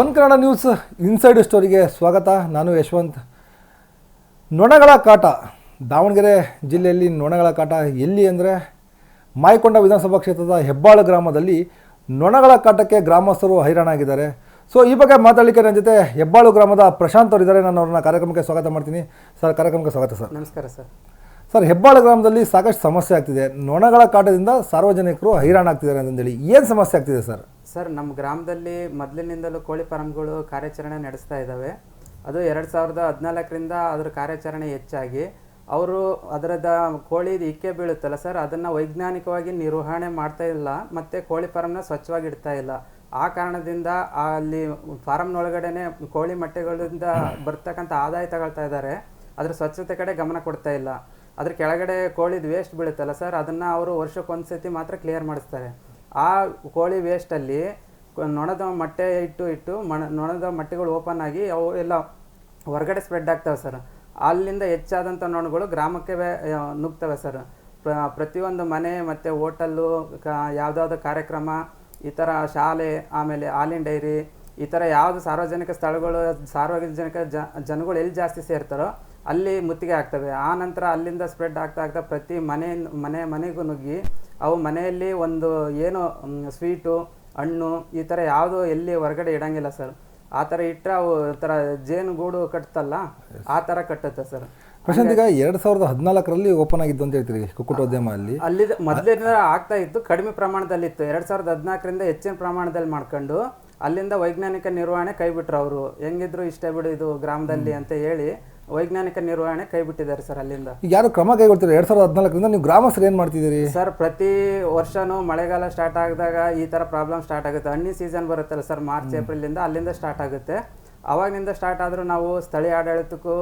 One Kannada news inside ಸ್ಟೋರಿಗೆ ಸ್ವಾಗತ. ನಾನು ಯಶವಂತ್. ನೊಣಗಳ ಕಾಟ. ದಾವಣಗೆರೆ ಜಿಲ್ಲೆಯಲ್ಲಿ ನೊಣಗಳ ಕಾಟ ಎಲ್ಲಿ ಅಂದರೆ ಮಾಯಕೊಂಡ ವಿಧಾನಸಭಾ ಕ್ಷೇತ್ರದ ಹೆಬ್ಬಾಳು ಗ್ರಾಮದಲ್ಲಿ ನೊಣಗಳ ಕಾಟಕ್ಕೆ ಗ್ರಾಮಸ್ಥರು ಹೈರಾಣಾಗಿದ್ದಾರೆ. ಸೊ ಈ ಬಗ್ಗೆ ಮಾತಾಡಲಿಕ್ಕೆ ನನ್ನ ಜೊತೆ ಹೆಬ್ಬಾಳು ಗ್ರಾಮದ ಪ್ರಶಾಂತ್ ಅವರಿದ್ದಾರೆ. ನಾನು ಅವ್ರನ್ನ ಕಾರ್ಯಕ್ರಮಕ್ಕೆ ಸ್ವಾಗತ ಮಾಡ್ತೀನಿ. ಸರ್ ಕಾರ್ಯಕ್ರಮಕ್ಕೆ ಸ್ವಾಗತ ಸರ್. ನಮಸ್ಕಾರ ಸರ್. ಸರ್ ಹೆಬ್ಬಾಳು ಗ್ರಾಮದಲ್ಲಿ ಸಾಕಷ್ಟು ಸಮಸ್ಯೆ ಆಗ್ತಿದೆ. ನೊಣಗಳ ಕಾಟದಿಂದ ಸಾರ್ವಜನಿಕರು ಹೈರಾಣಾಗ್ತಿದ್ದಾರೆ ಅಂತಂದೇಳಿ. ಏನು ಸಮಸ್ಯೆ ಆಗ್ತಿದೆ ಸರ್? ಸರ್ ನಮ್ಮ ಗ್ರಾಮದಲ್ಲಿ ಮೊದಲಿನಿಂದಲೂ ಕೋಳಿ ಫಾರಮ್ಗಳು ಕಾರ್ಯಾಚರಣೆ ನಡೆಸ್ತಾ ಇದ್ದಾವೆ ಅದು ಎರಡು ಸಾವಿರದ ಹದಿನಾಲ್ಕರಿಂದ ಅದರ ಕಾರ್ಯಾಚರಣೆ ಹೆಚ್ಚಾಗಿ. ಅವರು ಅದರದ ಕೋಳಿ ಇಕ್ಕೆ ಬೀಳುತ್ತಲ್ಲ ಸರ್, ಅದನ್ನು ವೈಜ್ಞಾನಿಕವಾಗಿ ನಿರ್ವಹಣೆ ಮಾಡ್ತಾ ಇಲ್ಲ, ಮತ್ತು ಕೋಳಿ ಫಾರಮ್ನ ಸ್ವಚ್ಛವಾಗಿ ಇಡ್ತಾ ಇಲ್ಲ. ಆ ಕಾರಣದಿಂದ ಅಲ್ಲಿ ಫಾರಮ್ನೊಳಗಡೆನೆ ಕೋಳಿ ಮೊಟ್ಟೆಗಳಿಂದ ಬರ್ತಕ್ಕಂಥ ಆದಾಯ ತಗೊಳ್ತಾ ಇದ್ದಾರೆ ಅದರ ಸ್ವಚ್ಛತೆ ಕಡೆ ಗಮನ ಕೊಡ್ತಾ ಇಲ್ಲ. ಅದ್ರ ಕೆಳಗಡೆ ಕೋಳಿದು ವೇಸ್ಟ್ ಬೀಳುತ್ತಲ್ಲ ಸರ್, ಅದನ್ನು ಅವರು ವರ್ಷಕ್ಕೊಂದ್ಸತಿ ಮಾತ್ರ ಕ್ಲಿಯರ್ ಮಾಡಿಸ್ತಾರೆ. ಆ ಕೋಳಿ ವೇಸ್ಟಲ್ಲಿ ನೊಣದ ಮೊಟ್ಟೆ ಇಟ್ಟು ಇಟ್ಟು ಮಣ ನೊಣದ ಮೊಟ್ಟೆಗಳು ಓಪನ್ ಆಗಿ ಅವು ಎಲ್ಲ ಹೊರಗಡೆ ಸ್ಪ್ರೆಡ್ ಆಗ್ತವೆ ಸರ್ ಅಲ್ಲಿಂದ ಹೆಚ್ಚಾದಂಥ ನೊಣಗಳು ಗ್ರಾಮಕ್ಕೆ ನುಗ್ತವೆ ಸರ್ ಪ್ರ- ಪ್ರತಿಯೊಂದು ಮನೆ ಮತ್ತು ಹೋಟಲ್ಲು ಕ ಯಾವುದಾದ್ರು ಕಾರ್ಯಕ್ರಮ, ಈ ಥರ ಶಾಲೆ, ಆಮೇಲೆ ಹಾಲಿನ ಡೈರಿ ಈ ಥರ ಯಾವುದು ಸಾರ್ವಜನಿಕ ಸ್ಥಳಗಳು, ಸಾರ್ವಜನಿಕ ಜನಗಳು ಎಲ್ಲಿ ಜಾಸ್ತಿ ಸೇರ್ತಾರೋ ಅಲ್ಲಿ ಮುತ್ತಿಗೆ ಆಗ್ತವೆ. ಆ ನಂತರ ಅಲ್ಲಿಂದ ಸ್ಪ್ರೆಡ್ ಆಗ್ತಾ ಆಗ್ತಾ ಪ್ರತಿ ಮನೆ ಮನೆ ಮನೆಗೂ ನುಗ್ಗಿ ಅವು ಮನೆಯಲ್ಲಿ ಒಂದು ಏನು ಸ್ವೀಟು ಹಣ್ಣು ಈ ಥರ ಯಾವುದು ಎಲ್ಲಿ ಹೊರಗಡೆ ಇಡಂಗಿಲ್ಲ ಸರ್ ಆ ಥರ ಇಟ್ಟರೆ ಅವು ಥರ ಜೇನು ಗೂಡು ಕಟ್ತಲ್ಲ ಆ ಥರ ಕಟ್ಟುತ್ತೆ ಸರ್ ಪ್ರಶಾಂತ್ ಈಗ ಎರಡು ಸಾವಿರದ ಹದಿನಾಲ್ಕರಲ್ಲಿ ಓಪನ್ ಆಗಿದ್ದು ಅಂತ ಹೇಳ್ತೀರಿ ಕುಕ್ಕುಟೋದ್ಯಮ ಅಲ್ಲಿ ಅಲ್ಲಿ ಮೊದಲಿಂದ ಆಗ್ತಾ ಇತ್ತು ಕಡಿಮೆ ಪ್ರಮಾಣದಲ್ಲಿ ಇತ್ತು. ಎರಡು ಸಾವಿರದ ಹದಿನಾಲ್ಕರಿಂದ ಹೆಚ್ಚಿನ ಪ್ರಮಾಣದಲ್ಲಿ ಮಾಡ್ಕೊಂಡು ಅಲ್ಲಿಂದ ವೈಜ್ಞಾನಿಕ ನಿರ್ವಹಣೆ ಕೈಬಿಟ್ರು ಅವರು. ಹೆಂಗಿದ್ರು ಇಷ್ಟೇ ಬಿಡು ಇದು ಗ್ರಾಮದಲ್ಲಿ ಅಂತ ಹೇಳಿ ವೈಜ್ಞಾನಿಕ ನಿರ್ವಹಣೆ ಕೈ ಬಿಟ್ಟಿದ್ದಾರೆ ಸರ್ ಅಲ್ಲಿಂದ. ಈಗ ಯಾರು ಕ್ರಮ ಕೈಗೊಳ್ತೀರಿ? ಎರಡು ಸಾವಿರದ ಹದಿನಾಲ್ಕರಿಂದ ನೀವು ಗ್ರಾಮಸ್ಥರು ಏನು ಮಾಡ್ತಿದ್ದೀರಿ? ಸರ್ ಪ್ರತಿ ವರ್ಷನೂ ಮಳೆಗಾಲ ಸ್ಟಾರ್ಟ್ ಆಗಿದಾಗ ಈ ಥರ ಪ್ರಾಬ್ಲಮ್ ಸ್ಟಾರ್ಟ್ ಆಗುತ್ತೆ. ಹಣ್ಣಿ ಸೀಸನ್ ಬರುತ್ತಲ್ಲ ಸರ್ ಮಾರ್ಚ್ ಏಪ್ರಿಲಿಂದ ಅಲ್ಲಿಂದ ಸ್ಟಾರ್ಟ್ ಆಗುತ್ತೆ. ಅವಾಗಿನಿಂದ ಸ್ಟಾರ್ಟ್ ಆದರೂ ನಾವು ಸ್ಥಳೀಯ ಆಡಳಿತಕ್ಕೂ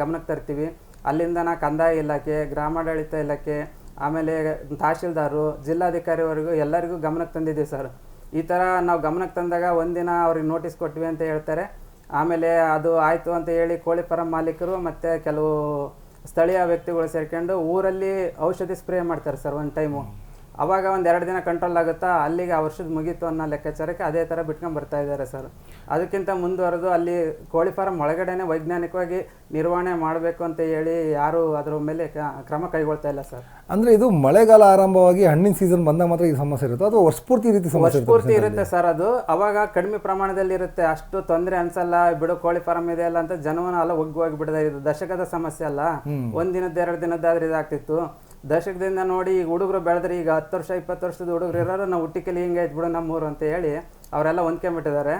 ಗಮನಕ್ಕೆ ತರ್ತೀವಿ. ಅಲ್ಲಿಂದ ನಾ ಕಂದಾಯ ಇಲಾಖೆ ಗ್ರಾಮಾಡಳಿತ ಇಲಾಖೆ ಆಮೇಲೆ ತಹಶೀಲ್ದಾರರು ಜಿಲ್ಲಾಧಿಕಾರಿವರೆಗೂ ಎಲ್ಲರಿಗೂ ಗಮನಕ್ಕೆ ತಂದಿದ್ದೀವಿ ಸರ್. ಈ ಥರ ನಾವು ಗಮನಕ್ಕೆ ತಂದಾಗ ಒಂದಿನ ಅವ್ರಿಗೆ ನೋಟಿಸ್ ಕೊಟ್ವಿ ಅಂತ ಹೇಳ್ತಾರೆ. ಆಮೇಲೆ ಅದು ಆಯಿತು ಅಂತ ಹೇಳಿ ಕೋಳಿ ಫಾರಂ ಮಾಲೀಕರು ಮತ್ತು ಕೆಲವು ಸ್ಥಳೀಯ ವ್ಯಕ್ತಿಗಳು ಸೇರ್ಕೊಂಡು ಊರಲ್ಲಿ ಔಷಧಿ ಸ್ಪ್ರೇ ಮಾಡ್ತಾರೆ ಸರ್ ಒಂದು ಟೈಮು ಅವಾಗ ಒಂದು ಎರಡು ದಿನ ಕಂಟ್ರೋಲ್ ಆಗುತ್ತಾ ಅಲ್ಲಿಗೆ ಆ ವರ್ಷದ ಮುಗೀತು ಅನ್ನೋ ಲೆಕ್ಕಾಚಾರಕ್ಕೆ ಅದೇ ಥರ ಬಿಟ್ಕೊಂಡು ಬರ್ತಾ ಇದ್ದಾರೆ ಸರ್ ಅದಕ್ಕಿಂತ ಮುಂದುವರೆದು ಅಲ್ಲಿ ಕೋಳಿ ಫಾರಂ ಒಳಗಡೆನೆ ವೈಜ್ಞಾನಿಕವಾಗಿ ನಿರ್ವಹಣೆ ಮಾಡಬೇಕು ಅಂತ ಹೇಳಿ ಯಾರು ಅದರ ಮೇಲೆ ಕ್ರಮ ಕೈಗೊಳ್ತಾ ಇಲ್ಲ ಸರ್ ಅಂದರೆ ಇದು ಮಳೆಗಾಲ ಆರಂಭವಾಗಿ ಹಣ್ಣಿನ ಸೀಸನ್ ಬಂದಾಗ ಮಾತ್ರ ಈ ಸಮಸ್ಯೆ ಇರುತ್ತೆ ಅಥವಾ ವರ್ಷಪೂರ್ತಿ ರೀತಿ ಸಮಸ್ಯೆ ಇರುತ್ತೆ ಪೂರ್ತಿ ಇರುತ್ತೆ ಸರ್ ಅದು. ಅವಾಗ ಕಡಿಮೆ ಪ್ರಮಾಣದಲ್ಲಿ ಇರುತ್ತೆ. ಅಷ್ಟು ತೊಂದರೆ ಅನ್ಸಲ್ಲ ಬಿಡು ಕೋಳಿ ಫಾರಂ ಇದೆ ಅಲ್ಲ ಅಂತ ಜನವನ್ನ ಅಲ್ಲ ಒಗ್ಗೋಗಿ ಬಿಡದ ಇದು ದಶಕದ ಸಮಸ್ಯೆ ಅಲ್ಲ. ಒಂದಿನದ ದಿನದ ಎರಡು ದಿನದ್ದಾದ್ರೆ ಇದಾಗ್ತಿತ್ತು. ದಶಕದಿಂದ ನೋಡಿ ಈಗ ಹುಡುಗರು ಬೆಳೆದ್ರೆ ಈಗ ಹತ್ತು ವರ್ಷ ಇಪ್ಪತ್ತು ವರ್ಷದ ಹುಡುಗರು ಇರೋರು ನಾವು ಹುಟ್ಟಿಕಲಿ ಹಿಂಗೆ ಆಯ್ತು ಬಿಡು ನಮ್ಮೂರು ಅಂತ ಹೇಳಿ ಅವರೆಲ್ಲ ಹೊಂದ್ಕೊಂಬಿಟ್ಟಿದ್ದಾರೆ.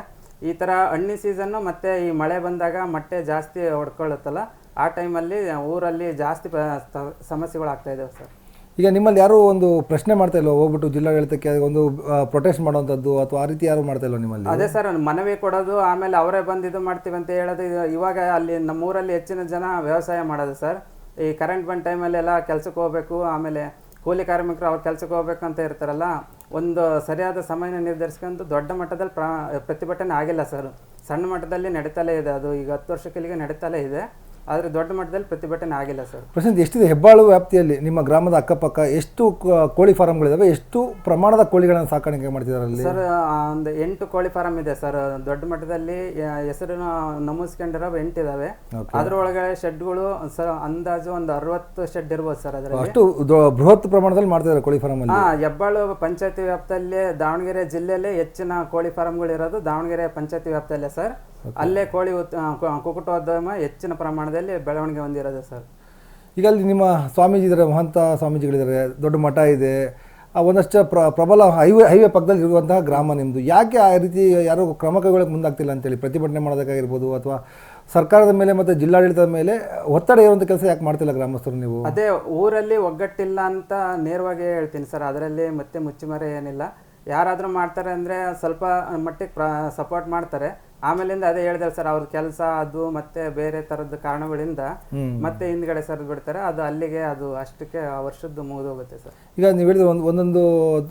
ಈ ಥರ ಹಣ್ಣಿ ಸೀಸನ್ನು ಮತ್ತು ಈ ಮಳೆ ಬಂದಾಗ ಮೊಟ್ಟೆ ಜಾಸ್ತಿ ಹೊಡ್ಕೊಳ್ಳುತ್ತಲ್ಲ ಆ ಟೈಮಲ್ಲಿ ಊರಲ್ಲಿ ಜಾಸ್ತಿ ಸಮಸ್ಯೆಗಳು ಆಗ್ತಾ ಇದಾವೆ ಸರ್. ಈಗ ನಿಮ್ಮಲ್ಲಿ ಯಾರೂ ಒಂದು ಪ್ರಶ್ನೆ ಮಾಡ್ತಾ ಇಲ್ವಾ? ಹೋಗ್ಬಿಟ್ಟು ಜಿಲ್ಲಾಡಳಿತಕ್ಕೆ ಒಂದು ಪ್ರೊಟೆಸ್ಟ್ ಮಾಡುವಂಥದ್ದು ಅಥವಾ ಆ ರೀತಿ ಯಾರು ಮಾಡ್ತಾ ಇಲ್ವಾ ನಿಮ್ಮಲ್ಲಿ? ಅದೇ ಸರ್ ಮನವಿ ಕೊಡೋದು ಆಮೇಲೆ ಅವರೇ ಬಂದು ಇದು ಮಾಡ್ತೀವಿ ಅಂತ ಹೇಳೋದು ಇವಾಗ ಅಲ್ಲಿ ನಮ್ಮೂರಲ್ಲಿ ಹೆಚ್ಚಿನ ಜನ ವ್ಯವಸಾಯ ಮಾಡೋದು ಸರ್. ಈ ಕರೆಂಟ್ ಬಂದ ಟೈಮಲ್ಲೆಲ್ಲ ಕೆಲಸಕ್ಕೆ ಹೋಗ್ಬೇಕು, ಆಮೇಲೆ ಕೂಲಿ ಕಾರ್ಮಿಕರು ಅವ್ರ ಕೆಲ್ಸಕ್ಕೆ ಹೋಗ್ಬೇಕು ಅಂತ ಇರ್ತಾರಲ್ಲ, ಒಂದು ಸರಿಯಾದ ಸಮಯನ ನಿರ್ಧರಿಸ್ಕೊಂಡು ದೊಡ್ಡ ಮಟ್ಟದಲ್ಲಿ ಪ್ರಾ, ಪ್ರತಿಭಟನೆ ಆಗಿಲ್ಲ ಸರ್ ಸಣ್ಣ ಮಟ್ಟದಲ್ಲಿ ನಡೀತಲೇ ಇದೆ ಅದು. ಈಗ ಹತ್ತು ವರ್ಷಕ್ಕಿಲ್ಲಿಗೆ ನಡೀತಲೇ ಇದೆ. ಆದರೆ ದೊಡ್ಡ ಮಟ್ಟದಲ್ಲಿ ಪ್ರತಿಭಟನೆ ಆಗಿಲ್ಲ ಸರ್. ಪ್ರಶಾಂತ್ ಎಷ್ಟಿದೆ ಹೆಬ್ಬಾಳು ವ್ಯಾಪ್ತಿಯಲ್ಲಿ ನಿಮ್ಮ ಗ್ರಾಮದ ಅಕ್ಕಪಕ್ಕ? ಎಷ್ಟು ಕೋಳಿ ಫಾರಂಗಳಿದಾವೆ ಎಷ್ಟು ಪ್ರಮಾಣದ ಕೋಳಿಗಳನ್ನು ಸಾಕಾಣಿಕೆ ಮಾಡ್ತಿದ್ದಾರೆ ಅಲ್ಲಿ ಸರ್ ಒಂದು ಎಂಟು ಕೋಳಿ ಫಾರಂ ಇದೆ ಸರ್. ದೊಡ್ಡ ಮಟ್ಟದಲ್ಲಿ ಹೆಸರಿನ ಹೆಸರನ್ನ ನಮೂಸ್ಕೊಂಡಿರೋ ಎಂಟು ಇದಾವೆ. ಅದರೊಳಗಡೆ ಶೆಡ್ಗಳು ಸರ್ ಅಂದಾಜು ಒಂದು ಅರವತ್ತು ಶೆಡ್ ಇರ್ಬೋದು ಸರ್ ಅದರಲ್ಲಿ. ಅಷ್ಟು ಬೃಹತ್ ಪ್ರಮಾಣದಲ್ಲಿ ಮಾಡ್ತಿದ್ದಾರೆ ಕೋಳಿ ಫಾರಂ ಅಲ್ಲಿ ಹಾ ಹೆಬ್ಬಾಳು ಪಂಚಾಯತಿ ವ್ಯಾಪ್ತಿಯಲ್ಲಿ ದಾವಣಗೆರೆ ಜಿಲ್ಲೆಯಲ್ಲೇ ಹೆಚ್ಚಿನ ಕೋಳಿ ಫಾರಂಗಳು ಇರೋದು ದಾವಣಗೆರೆ ಪಂಚಾಯತಿ ವ್ಯಾಪ್ತಿಯಲ್ಲೇ ಸರ್. ಅಲ್ಲೇ ಕೋಳಿ ಉತ್- ಆ, ಹೆಚ್ಚಿನ ಪ್ರಮಾಣದಲ್ಲಿ ಬೆಳವಣಿಗೆ ಹೊಂದಿರೋದು ಸರ್. ಈಗ ಅಲ್ಲಿ ನಿಮ್ಮ ಸ್ವಾಮೀಜಿ ಇದ್ದಾರೆ ಮಹಂತ ಸ್ವಾಮೀಜಿಗಳಿದ್ದಾರೆ ದೊಡ್ಡ ಮಠ ಇದೆ. ಒಂದಷ್ಟು ಪ್ರ ಪ್ರಬಲ ಹೈವೇ ಹೈವೇ ಪಕ್ಕದಲ್ಲಿ ಇರುವಂತಹ ಗ್ರಾಮ ನಿಮ್ಮದು ಯಾಕೆ ಆ ರೀತಿ ಯಾರು ಕ್ರಮ ಕೈಗೊಳ್ಳಕ್ಕೆ ಮುಂದಾಗ್ತಿಲ್ಲ ಅಂತೇಳಿ ಪ್ರತಿಭಟನೆ ಮಾಡೋದಕ್ಕಾಗಿರ್ಬೋದು ಅಥವಾ ಸರ್ಕಾರದ ಮೇಲೆ ಮತ್ತು ಜಿಲ್ಲಾಡಳಿತದ ಮೇಲೆ ಒತ್ತಡ ಇರುವಂಥ ಕೆಲಸ ಯಾಕೆ ಮಾಡ್ತಿಲ್ಲ ಗ್ರಾಮಸ್ಥರು ನೀವು? ಅದೇ ಊರಲ್ಲಿ ಒಗ್ಗಟ್ಟಿಲ್ಲ ಅಂತ ನೇರವಾಗಿ ಹೇಳ್ತೀನಿ ಸರ್. ಅದರಲ್ಲಿ ಮತ್ತೆ ಮುಚ್ಚುಮರೆ ಏನಿಲ್ಲ. ಯಾರಾದರೂ ಮಾಡ್ತಾರೆ ಅಂದರೆ ಸ್ವಲ್ಪ ಮಟ್ಟಿಗೆ ಪ್ರ ಸಪೋರ್ಟ್ ಮಾಡ್ತಾರೆ. ಆಮೇಲಿಂದ ಅದೇ ಹೇಳಿದ್ರೆ ಸರ್ ಅವ್ರ ಕೆಲಸ ಅದು ಮತ್ತೆ ಬೇರೆ ತರದ ಕಾರಣಗಳಿಂದ ಮತ್ತೆ ಹಿಂದ್ಗಡೆ ಸರ್ ಬಿಡ್ತಾರೆ. ಅದು ಅಲ್ಲಿಗೆ ಅದು ಅಷ್ಟಕ್ಕೆ ಆ ವರ್ಷದ್ದು ಮುಗಿದೋಗುತ್ತೆ ಸರ್. ಈಗ ನೀವು ಹೇಳಿದ ಒಂದು ಒಂದೊಂದು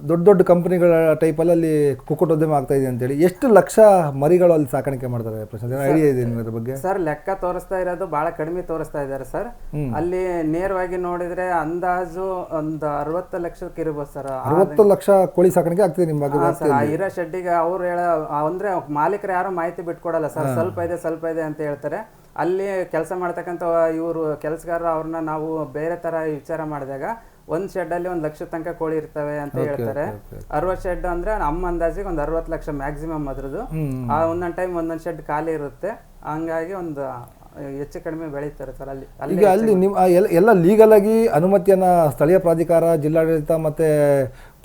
ದೊಡ್ಡ ದೊಡ್ಡ ಕಂಪನಿಗಳ ಟೈಪಲ್ಲಿ ಅಲ್ಲಿ ಕುಕ್ಕೋದ್ಯಮ ಆಗ್ತಾ ಇದೆ ಅಂತೇಳಿ ಎಷ್ಟು ಲಕ್ಷ ಮರಿಗಳು ಅಲ್ಲಿ ಸಾಕಾಣಿಕೆ ಮಾಡ್ತಾರೆ ಐಡಿಯಾ ಇದೆ ನಿಮ್ಗೆ ಬಗ್ಗೆ? ಸರ್ ಲೆಕ್ಕ ತೋರಿಸ್ತಾ ಇರೋದು ಬಹಳ ಕಡಿಮೆ ತೋರಿಸ್ತಾ ಇದ್ದಾರೆ ಸರ್. ಅಲ್ಲಿ ನೇರವಾಗಿ ನೋಡಿದ್ರೆ ಅಂದಾಜು ಒಂದು ಅರವತ್ತು ಲಕ್ಷಕ್ಕೆ ಇರ್ಬೋದು ಸರ್. ಅರವತ್ತು ಲಕ್ಷ ಕೋಳಿ ಸಾಕಾಣಿಕೆ ಆಗ್ತಿದೆ ನಿಮ್ಮ ಇರೋ ಶೆಡ್ಡಿಗೆ ಅವ್ರು ಹೇಳ ಅಂದ್ರೆ ಮಾಲೀಕರು ಯಾರು ಮಾಹಿತಿ ಬಿಟ್ಕೊಡಲ್ಲ ಸರ್ ಸ್ವಲ್ಪ ಇದೆ ಸ್ವಲ್ಪ ಇದೆ ಅಂತ ಹೇಳ್ತಾರೆ. ಅಲ್ಲಿ ಕೆಲಸ ಮಾಡ್ತಕ್ಕಂಥ ಇವರು ಕೆಲಸಗಾರರು ಅವ್ರನ್ನ ನಾವು ಬೇರೆ ತರ ವಿಚಾರ ಮಾಡಿದಾಗ ಒಂದ್ ಶೆಡ್ ಅಲ್ಲಿ ಒಂದ್ ಲಕ್ಷ ತನಕ ಕೋಳಿ ಇರ್ತವೆ ಅಂತ ಹೇಳ್ತಾರೆ. ಅರವತ್ ಶೆಡ್ ಅಂದ್ರೆ ನಮ್ಮ ಅಂದಾಜಿಗೆ ಒಂದ್ ಅರವತ್ತು ಲಕ್ಷ ಮ್ಯಾಕ್ಸಿಮಮ್ ಅದ್ರದ್ದು. ಆ ಒಂದೊಂದ್ ಟೈಮ್ ಒಂದೊಂದ್ ಶೆಡ್ ಖಾಲಿ ಇರುತ್ತೆ. ಹಂಗಾಗಿ ಒಂದು ಹೆಚ್ಚು ಕಡಿಮೆ ಬೆಳೀತಾರೆ ಸರ್ ಅಲ್ಲಿ. ಈಗ ಅಲ್ಲಿ ನಿಮ್ಮ ಎಲ್ಲ ಎಲ್ಲ ಲೀಗಲ್ ಆಗಿ ಅನುಮತಿಯನ್ನ ಸ್ಥಳೀಯ ಪ್ರಾಧಿಕಾರ ಜಿಲ್ಲಾಡಳಿತ ಮತ್ತೆ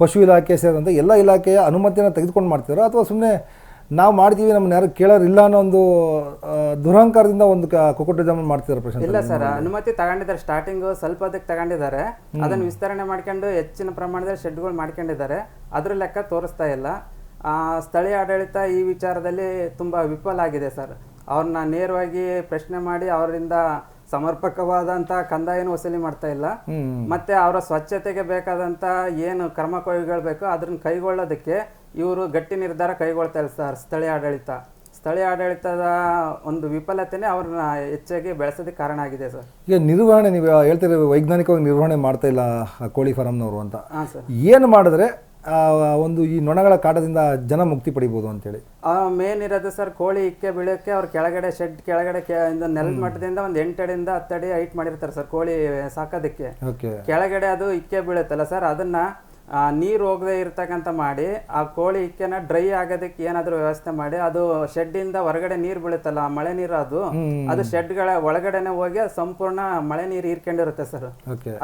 ಪಶು ಇಲಾಖೆ ಸೇರಿದಂತೆ ಎಲ್ಲ ಇಲಾಖೆಯ ಅನುಮತಿಯನ್ನು ತೆಗೆದುಕೊಂಡು ಮಾಡ್ತಿದ್ರು ಅಥವಾ ಸುಮ್ಮನೆ ನಾವು ಮಾಡ್ತೀವಿ ನಮ್ಮನ್ನ ಯಾರು ಕೇಳೋರಿಲ್ಲ ಅನ್ನೋ ಒಂದು ಆ, ದುರಹಂಕಾರದಿಂದ ಒಂದು ಜಮನ್ ಮಾಡ್ತಿದ್ದಾರೆ ಪ್ರಶಾಂತ್ ಇಲ್ಲ ಸರ್ ಅನುಮತಿ ತಗೊಂಡಿದ್ದಾರೆ. ಸ್ಟಾರ್ಟಿಂಗ್ ಸ್ವಲ್ಪ ಅದಕ್ಕೆ ತಗೊಂಡಿದ್ದಾರೆ. ಅದನ್ನ ವಿಸ್ತರಣೆ ಮಾಡ್ಕೊಂಡು ಹೆಚ್ಚಿನ ಪ್ರಮಾಣದಲ್ಲಿ ಶೆಡ್ಗಳು ಮಾಡ್ಕೊಂಡಿದ್ದಾರೆ. ಅದ್ರ ಲೆಕ್ಕ ತೋರಿಸ್ತಾ ಇಲ್ಲ. ಆ, ಸ್ಥಳೀಯ ಆಡಳಿತ ಈ ವಿಚಾರದಲ್ಲಿ ತುಂಬಾ ವಿಫಲ ಆಗಿದೆ ಸರ್. ಅವ್ರನ್ನ ನೇರವಾಗಿ ಪ್ರಶ್ನೆ ಮಾಡಿ ಅವರಿಂದ ಸಮರ್ಪಕವಾದಂತ ಕಂದಾಯನ ವಸೂಲಿ ಮಾಡ್ತಾ ಇಲ್ಲ. ಮತ್ತೆ ಅವರ ಸ್ವಚ್ಛತೆಗೆ ಬೇಕಾದಂತ ಏನು ಕ್ರಮ ಕೈಗೊಳ್ಬೇಕು ಅದನ್ನ ಕೈಗೊಳ್ಳೋದಕ್ಕೆ ಇವರು ಗಟ್ಟಿ ನಿರ್ಧಾರ ಕೈಗೊಳ್ತಾ ಇಲ್ಲ ಸರ್ ಸ್ಥಳೀಯ ಆಡಳಿತ. ಸ್ಥಳೀಯ ಆಡಳಿತದ ಒಂದು ವಿಫಲತೆನೇ ಅವ್ರನ್ನ ಹೆಚ್ಚಾಗಿ ಬೆಳೆಸೋದಕ್ಕೆ ಕಾರಣ ಆಗಿದೆ ಸರ್. ಈಗ ನಿರ್ವಹಣೆ ನೀವು ಹೇಳ್ತೀರಿ ವೈಜ್ಞಾನಿಕವಾಗಿ ನಿರ್ವಹಣೆ ಮಾಡ್ತಾ ಇಲ್ಲ ಕೋಳಿ ಫಾರಂನವರು ಅಂತ. ಹಾಂ ಸರ್. ಏನು ಮಾಡಿದ್ರೆ ಆ, ಒಂದು ಈ ನೊಣಗಳ ಕಾಟದಿಂದ ಜನ ಮುಕ್ತಿ ಪಡಿಬೋದು ಅಂತೇಳಿ? ಮೇನ್ ಇರೋದು ಸರ್ ಕೋಳಿ ಇಕ್ಕೆ ಬೀಳೋಕ್ಕೆ ಅವ್ರ ಕೆಳಗಡೆ ಶೆಡ್ ಕೆಳಗಡೆ ಕೆ ಇಂದ ನೆಲದ ಮಟ್ಟದಿಂದ ಒಂದು ಎಂಟಡಿಯಿಂದ ಹತ್ತಡಿ ಹೈಟ್ ಮಾಡಿರ್ತಾರೆ ಸರ್ ಕೋಳಿ ಸಾಕೋದಕ್ಕೆ. ಓಕೆ. ಕೆಳಗಡೆ ಅದು ಇಕ್ಕೆ ಬೀಳುತ್ತಲ್ಲ ಸರ್ ಅದನ್ನ ನೀರು ಹೋಗದೆ ಇರ್ತಕ್ಕಂಥ ಮಾಡಿ ಆ ಕೋಳಿ ಇಕ್ಕೆನ ಡ್ರೈ ಆಗೋದಕ್ಕೆ ಏನಾದರೂ ವ್ಯವಸ್ಥೆ ಮಾಡಿ ಅದು ಶೆಡ್ಡಿಂದ ಹೊರಗಡೆ ನೀರು ಬೀಳುತ್ತಲ್ಲ ಆ ಮಳೆ ನೀರು ಅದು ಅದು ಶೆಡ್ಗಳ ಒಳಗಡೆನೆ ಹೋಗಿ ಸಂಪೂರ್ಣ ಮಳೆ ನೀರು ಹೀರ್ಕೊಂಡಿರುತ್ತೆ ಸರ್.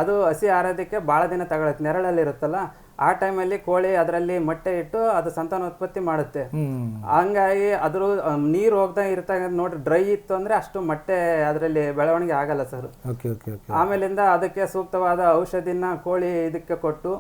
ಅದು ಹಸಿ ಆರೋದಕ್ಕೆ ಭಾಳ ದಿನ ತಗೊಳುತ್ತೆ ನೆರಳಲ್ಲಿ ಇರುತ್ತಲ್ಲ ಆ ಟೈಮಲ್ಲಿ ಕೋಳಿ ಅದರಲ್ಲಿ ಮೊಟ್ಟೆ ಇಟ್ಟು ಅದು ಸಂತಾನೋತ್ಪತ್ತಿ ಮಾಡುತ್ತೆ. ಹಂಗಾಗಿ ಅದ್ರ ನೀರು ಹೋಗ್ತಾ ಇರ್ತಕ್ಕಂಥ ನೋಡ್ರಿ ಡ್ರೈ ಇತ್ತು ಅಂದ್ರೆ ಅಷ್ಟು ಮೊಟ್ಟೆ ಅದರಲ್ಲಿ ಬೆಳವಣಿಗೆ ಆಗಲ್ಲ ಸರ್. ಆಮೇಲಿಂದ ಅದಕ್ಕೆ ಸೂಕ್ತವಾದ ಔಷಧಿನ ಕೋಳಿ ಇದಕ್ಕೆ ಕೊಟ್ಟು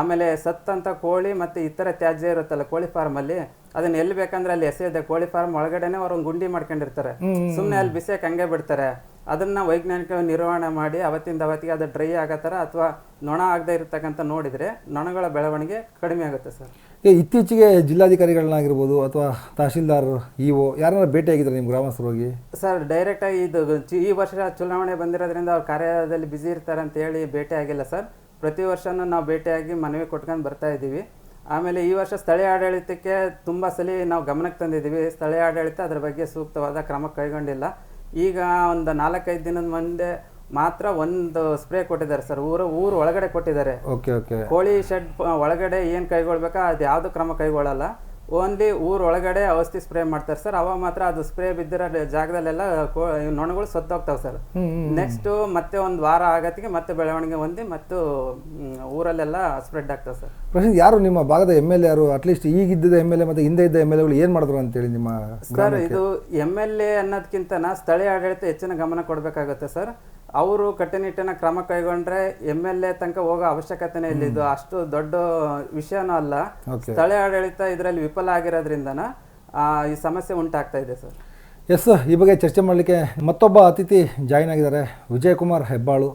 ಆಮೇಲೆ ಸತ್ತಂತ ಕೋಳಿ ಮತ್ತೆ ಇತರ ತ್ಯಾಜ್ಯ ಇರುತ್ತಲ್ಲ ಕೋಳಿ ಫಾರ್ಮಲ್ಲಿ ಅದನ್ನ ಎಲ್ಲಿ ಬೇಕಂದ್ರೆ ಅಲ್ಲಿ ಎಸೆಯದೆ ಕೋಳಿ ಫಾರ್ಮ್ ಒಳಗಡೆನೆ ಅವ್ರ ಒಂದು ಗುಂಡಿ ಮಾಡ್ಕೊಂಡಿರ್ತಾರೆ. ಸುಮ್ಮನೆ ಅಲ್ಲಿ ಬಿಸಿಯಕ್ಕೆ ಹಂಗೆ ಬಿಡ್ತಾರೆ. ಅದನ್ನ ವೈಜ್ಞಾನಿಕ ನಿರ್ವಹಣೆ ಮಾಡಿ ಅವತ್ತಿಂದ ಅವತ್ತಿಗೆ ಅದು ಡ್ರೈ ಆಗತ್ತಾರ ಅಥವಾ ನೊಣ ಆಗದೆ ಇರತಕ್ಕಂಥ ನೋಡಿದ್ರೆ ನೊಣಗಳ ಬೆಳವಣಿಗೆ ಕಡಿಮೆ ಆಗುತ್ತೆ ಸರ್. ಇತ್ತೀಚೆಗೆ ಜಿಲ್ಲಾಧಿಕಾರಿಗಳನ್ನಾಗಿರ್ಬೋದು ಅಥವಾ ತಹಶೀಲ್ದಾರ್ ಇ ಒ ಭೇಟಿ ಭೇಟಿಯಾಗಿದ್ದಾರೆ ನಿಮ್ಮ ಗ್ರಾಮಸ್ಥರು ಹೋಗಿ? ಸರ್ ಡೈರೆಕ್ಟಾಗಿ ಇದು ಈ ವರ್ಷ ಚುನಾವಣೆ ಬಂದಿರೋದ್ರಿಂದ ಅವ್ರ ಕಾರ್ಯದಲ್ಲಿ ಬ್ಯುಸಿ ಇರ್ತಾರೆ ಅಂತ ಹೇಳಿ ಭೇಟಿ ಆಗಿಲ್ಲ ಸರ್. ಪ್ರತಿ ವರ್ಷನೂ ನಾವು ಭೇಟಿಯಾಗಿ ಮನವಿ ಕೊಟ್ಕೊಂಡು ಬರ್ತಾ ಇದ್ದೀವಿ. ಆಮೇಲೆ ಈ ವರ್ಷ ಸ್ಥಳೀಯ ಆಡಳಿತಕ್ಕೆ ತುಂಬ ಸಲ ನಾವು ಗಮನಕ್ಕೆ ತಂದಿದ್ದೀವಿ. ಸ್ಥಳೀಯ ಆಡಳಿತ ಅದರ ಬಗ್ಗೆ ಸೂಕ್ತವಾದ ಕ್ರಮ ಕೈಗೊಂಡಿಲ್ಲ. ಈಗ ಒಂದು ನಾಲ್ಕೈದು ದಿನದ ಮುಂದೆ ಮಾತ್ರ ಒಂದು ಸ್ಪ್ರೇ ಕೊಟ್ಟಿದ್ದಾರೆ ಸರ್. ಊರು ಊರು ಒಳಗಡೆ ಕೊಟ್ಟಿದ್ದಾರೆ. Okay okay. ಕೋಳಿ ಶೆಡ್ ಒಳಗಡೆ ಏನು ಕೈಗೊಳ್ಬೇಕಾ ಅದು ಯಾವುದು ಕ್ರಮ ಕೈಗೊಳ್ಳಲ್ಲ. ಓನ್ಲಿ ಊರೊಳಗಡೆ ಒಳಗಡೆ ಔಷಧಿ ಸ್ಪ್ರೇ ಮಾಡ್ತಾರೆ ಸರ್. ಅವಾಗ ಮಾತ್ರ ಅದು ಸ್ಪ್ರೇ ಬಿದ್ದಿರೋ ಜಾಗದಲ್ಲೆಲ್ಲ ನೊಣಗಳು ಸತ್ತೋಗ್ತಾವೆ ಸರ್. ನೆಕ್ಸ್ಟ್ ಮತ್ತೆ ಒಂದು ವಾರ ಆಗತ್ತಿಗೆ ಮತ್ತೆ ಬೆಳವಣಿಗೆ ಹೊಂದಿ ಮತ್ತು ಊರಲ್ಲೆಲ್ಲ ಸ್ಪ್ರೆಡ್ ಆಗ್ತವೆ ಸರ್. ಪ್ರಶಾಂತ್ ಯಾರು ನಿಮ್ಮ ಭಾಗದ ಎಂ ಎಲ್ ಎ ಯಾರು? ಅಟ್ಲೀಸ್ಟ್ ಈಗಿದ್ದ ಎಂ ಎಲ್ ಎ ಮತ್ತು ಹಿಂದೆ ಇದ್ದ ಎಂ ಎಲ್ ಎಗಳು ಏನು ಮಾಡಿದ್ರು ಅಂತೇಳಿ ನಿಮ್ಮ ಸರ್ ಇದು ಎಂ ಎಲ್ ಎ ಅನ್ನೋದಕ್ಕಿಂತ ಸ್ಥಳೀಯ ಆಡಳಿತ ಹೆಚ್ಚಿನ ಗಮನ ಕೊಡಬೇಕಾಗುತ್ತೆ ಸರ್. ಅವರು ಕಟ್ಟುನಿಟ್ಟಿನ ಕ್ರಮ ಕೈಗೊಂಡ್ರೆ ಎಂ ಎಲ್ ಎ ತನಕ ಹೋಗೋ ಅವಶ್ಯಕತೆನೇ ಇಲ್ಲ. ಇದು ಅಷ್ಟು ದೊಡ್ಡ ವಿಷಯನೂ ಅಲ್ಲ. ಸ್ಥಳೀಯ ಆಡಳಿತ ಇದರಲ್ಲಿ ವಿಫಲ ಆಗಿರೋದ್ರಿಂದನ ಈ ಸಮಸ್ಯೆ ಉಂಟಾಗ್ತಾ ಇದೆ ಸರ್. ಎಸ್ ಈ ಬಗ್ಗೆ ಚರ್ಚೆ ಮಾಡಲಿಕ್ಕೆ ಮತ್ತೊಬ್ಬ ಅತಿಥಿ ಜಾಯಿನ್ ಆಗಿದ್ದಾರೆ ವಿಜಯಕುಮಾರ್ ಹೆಬ್ಬಾಳು.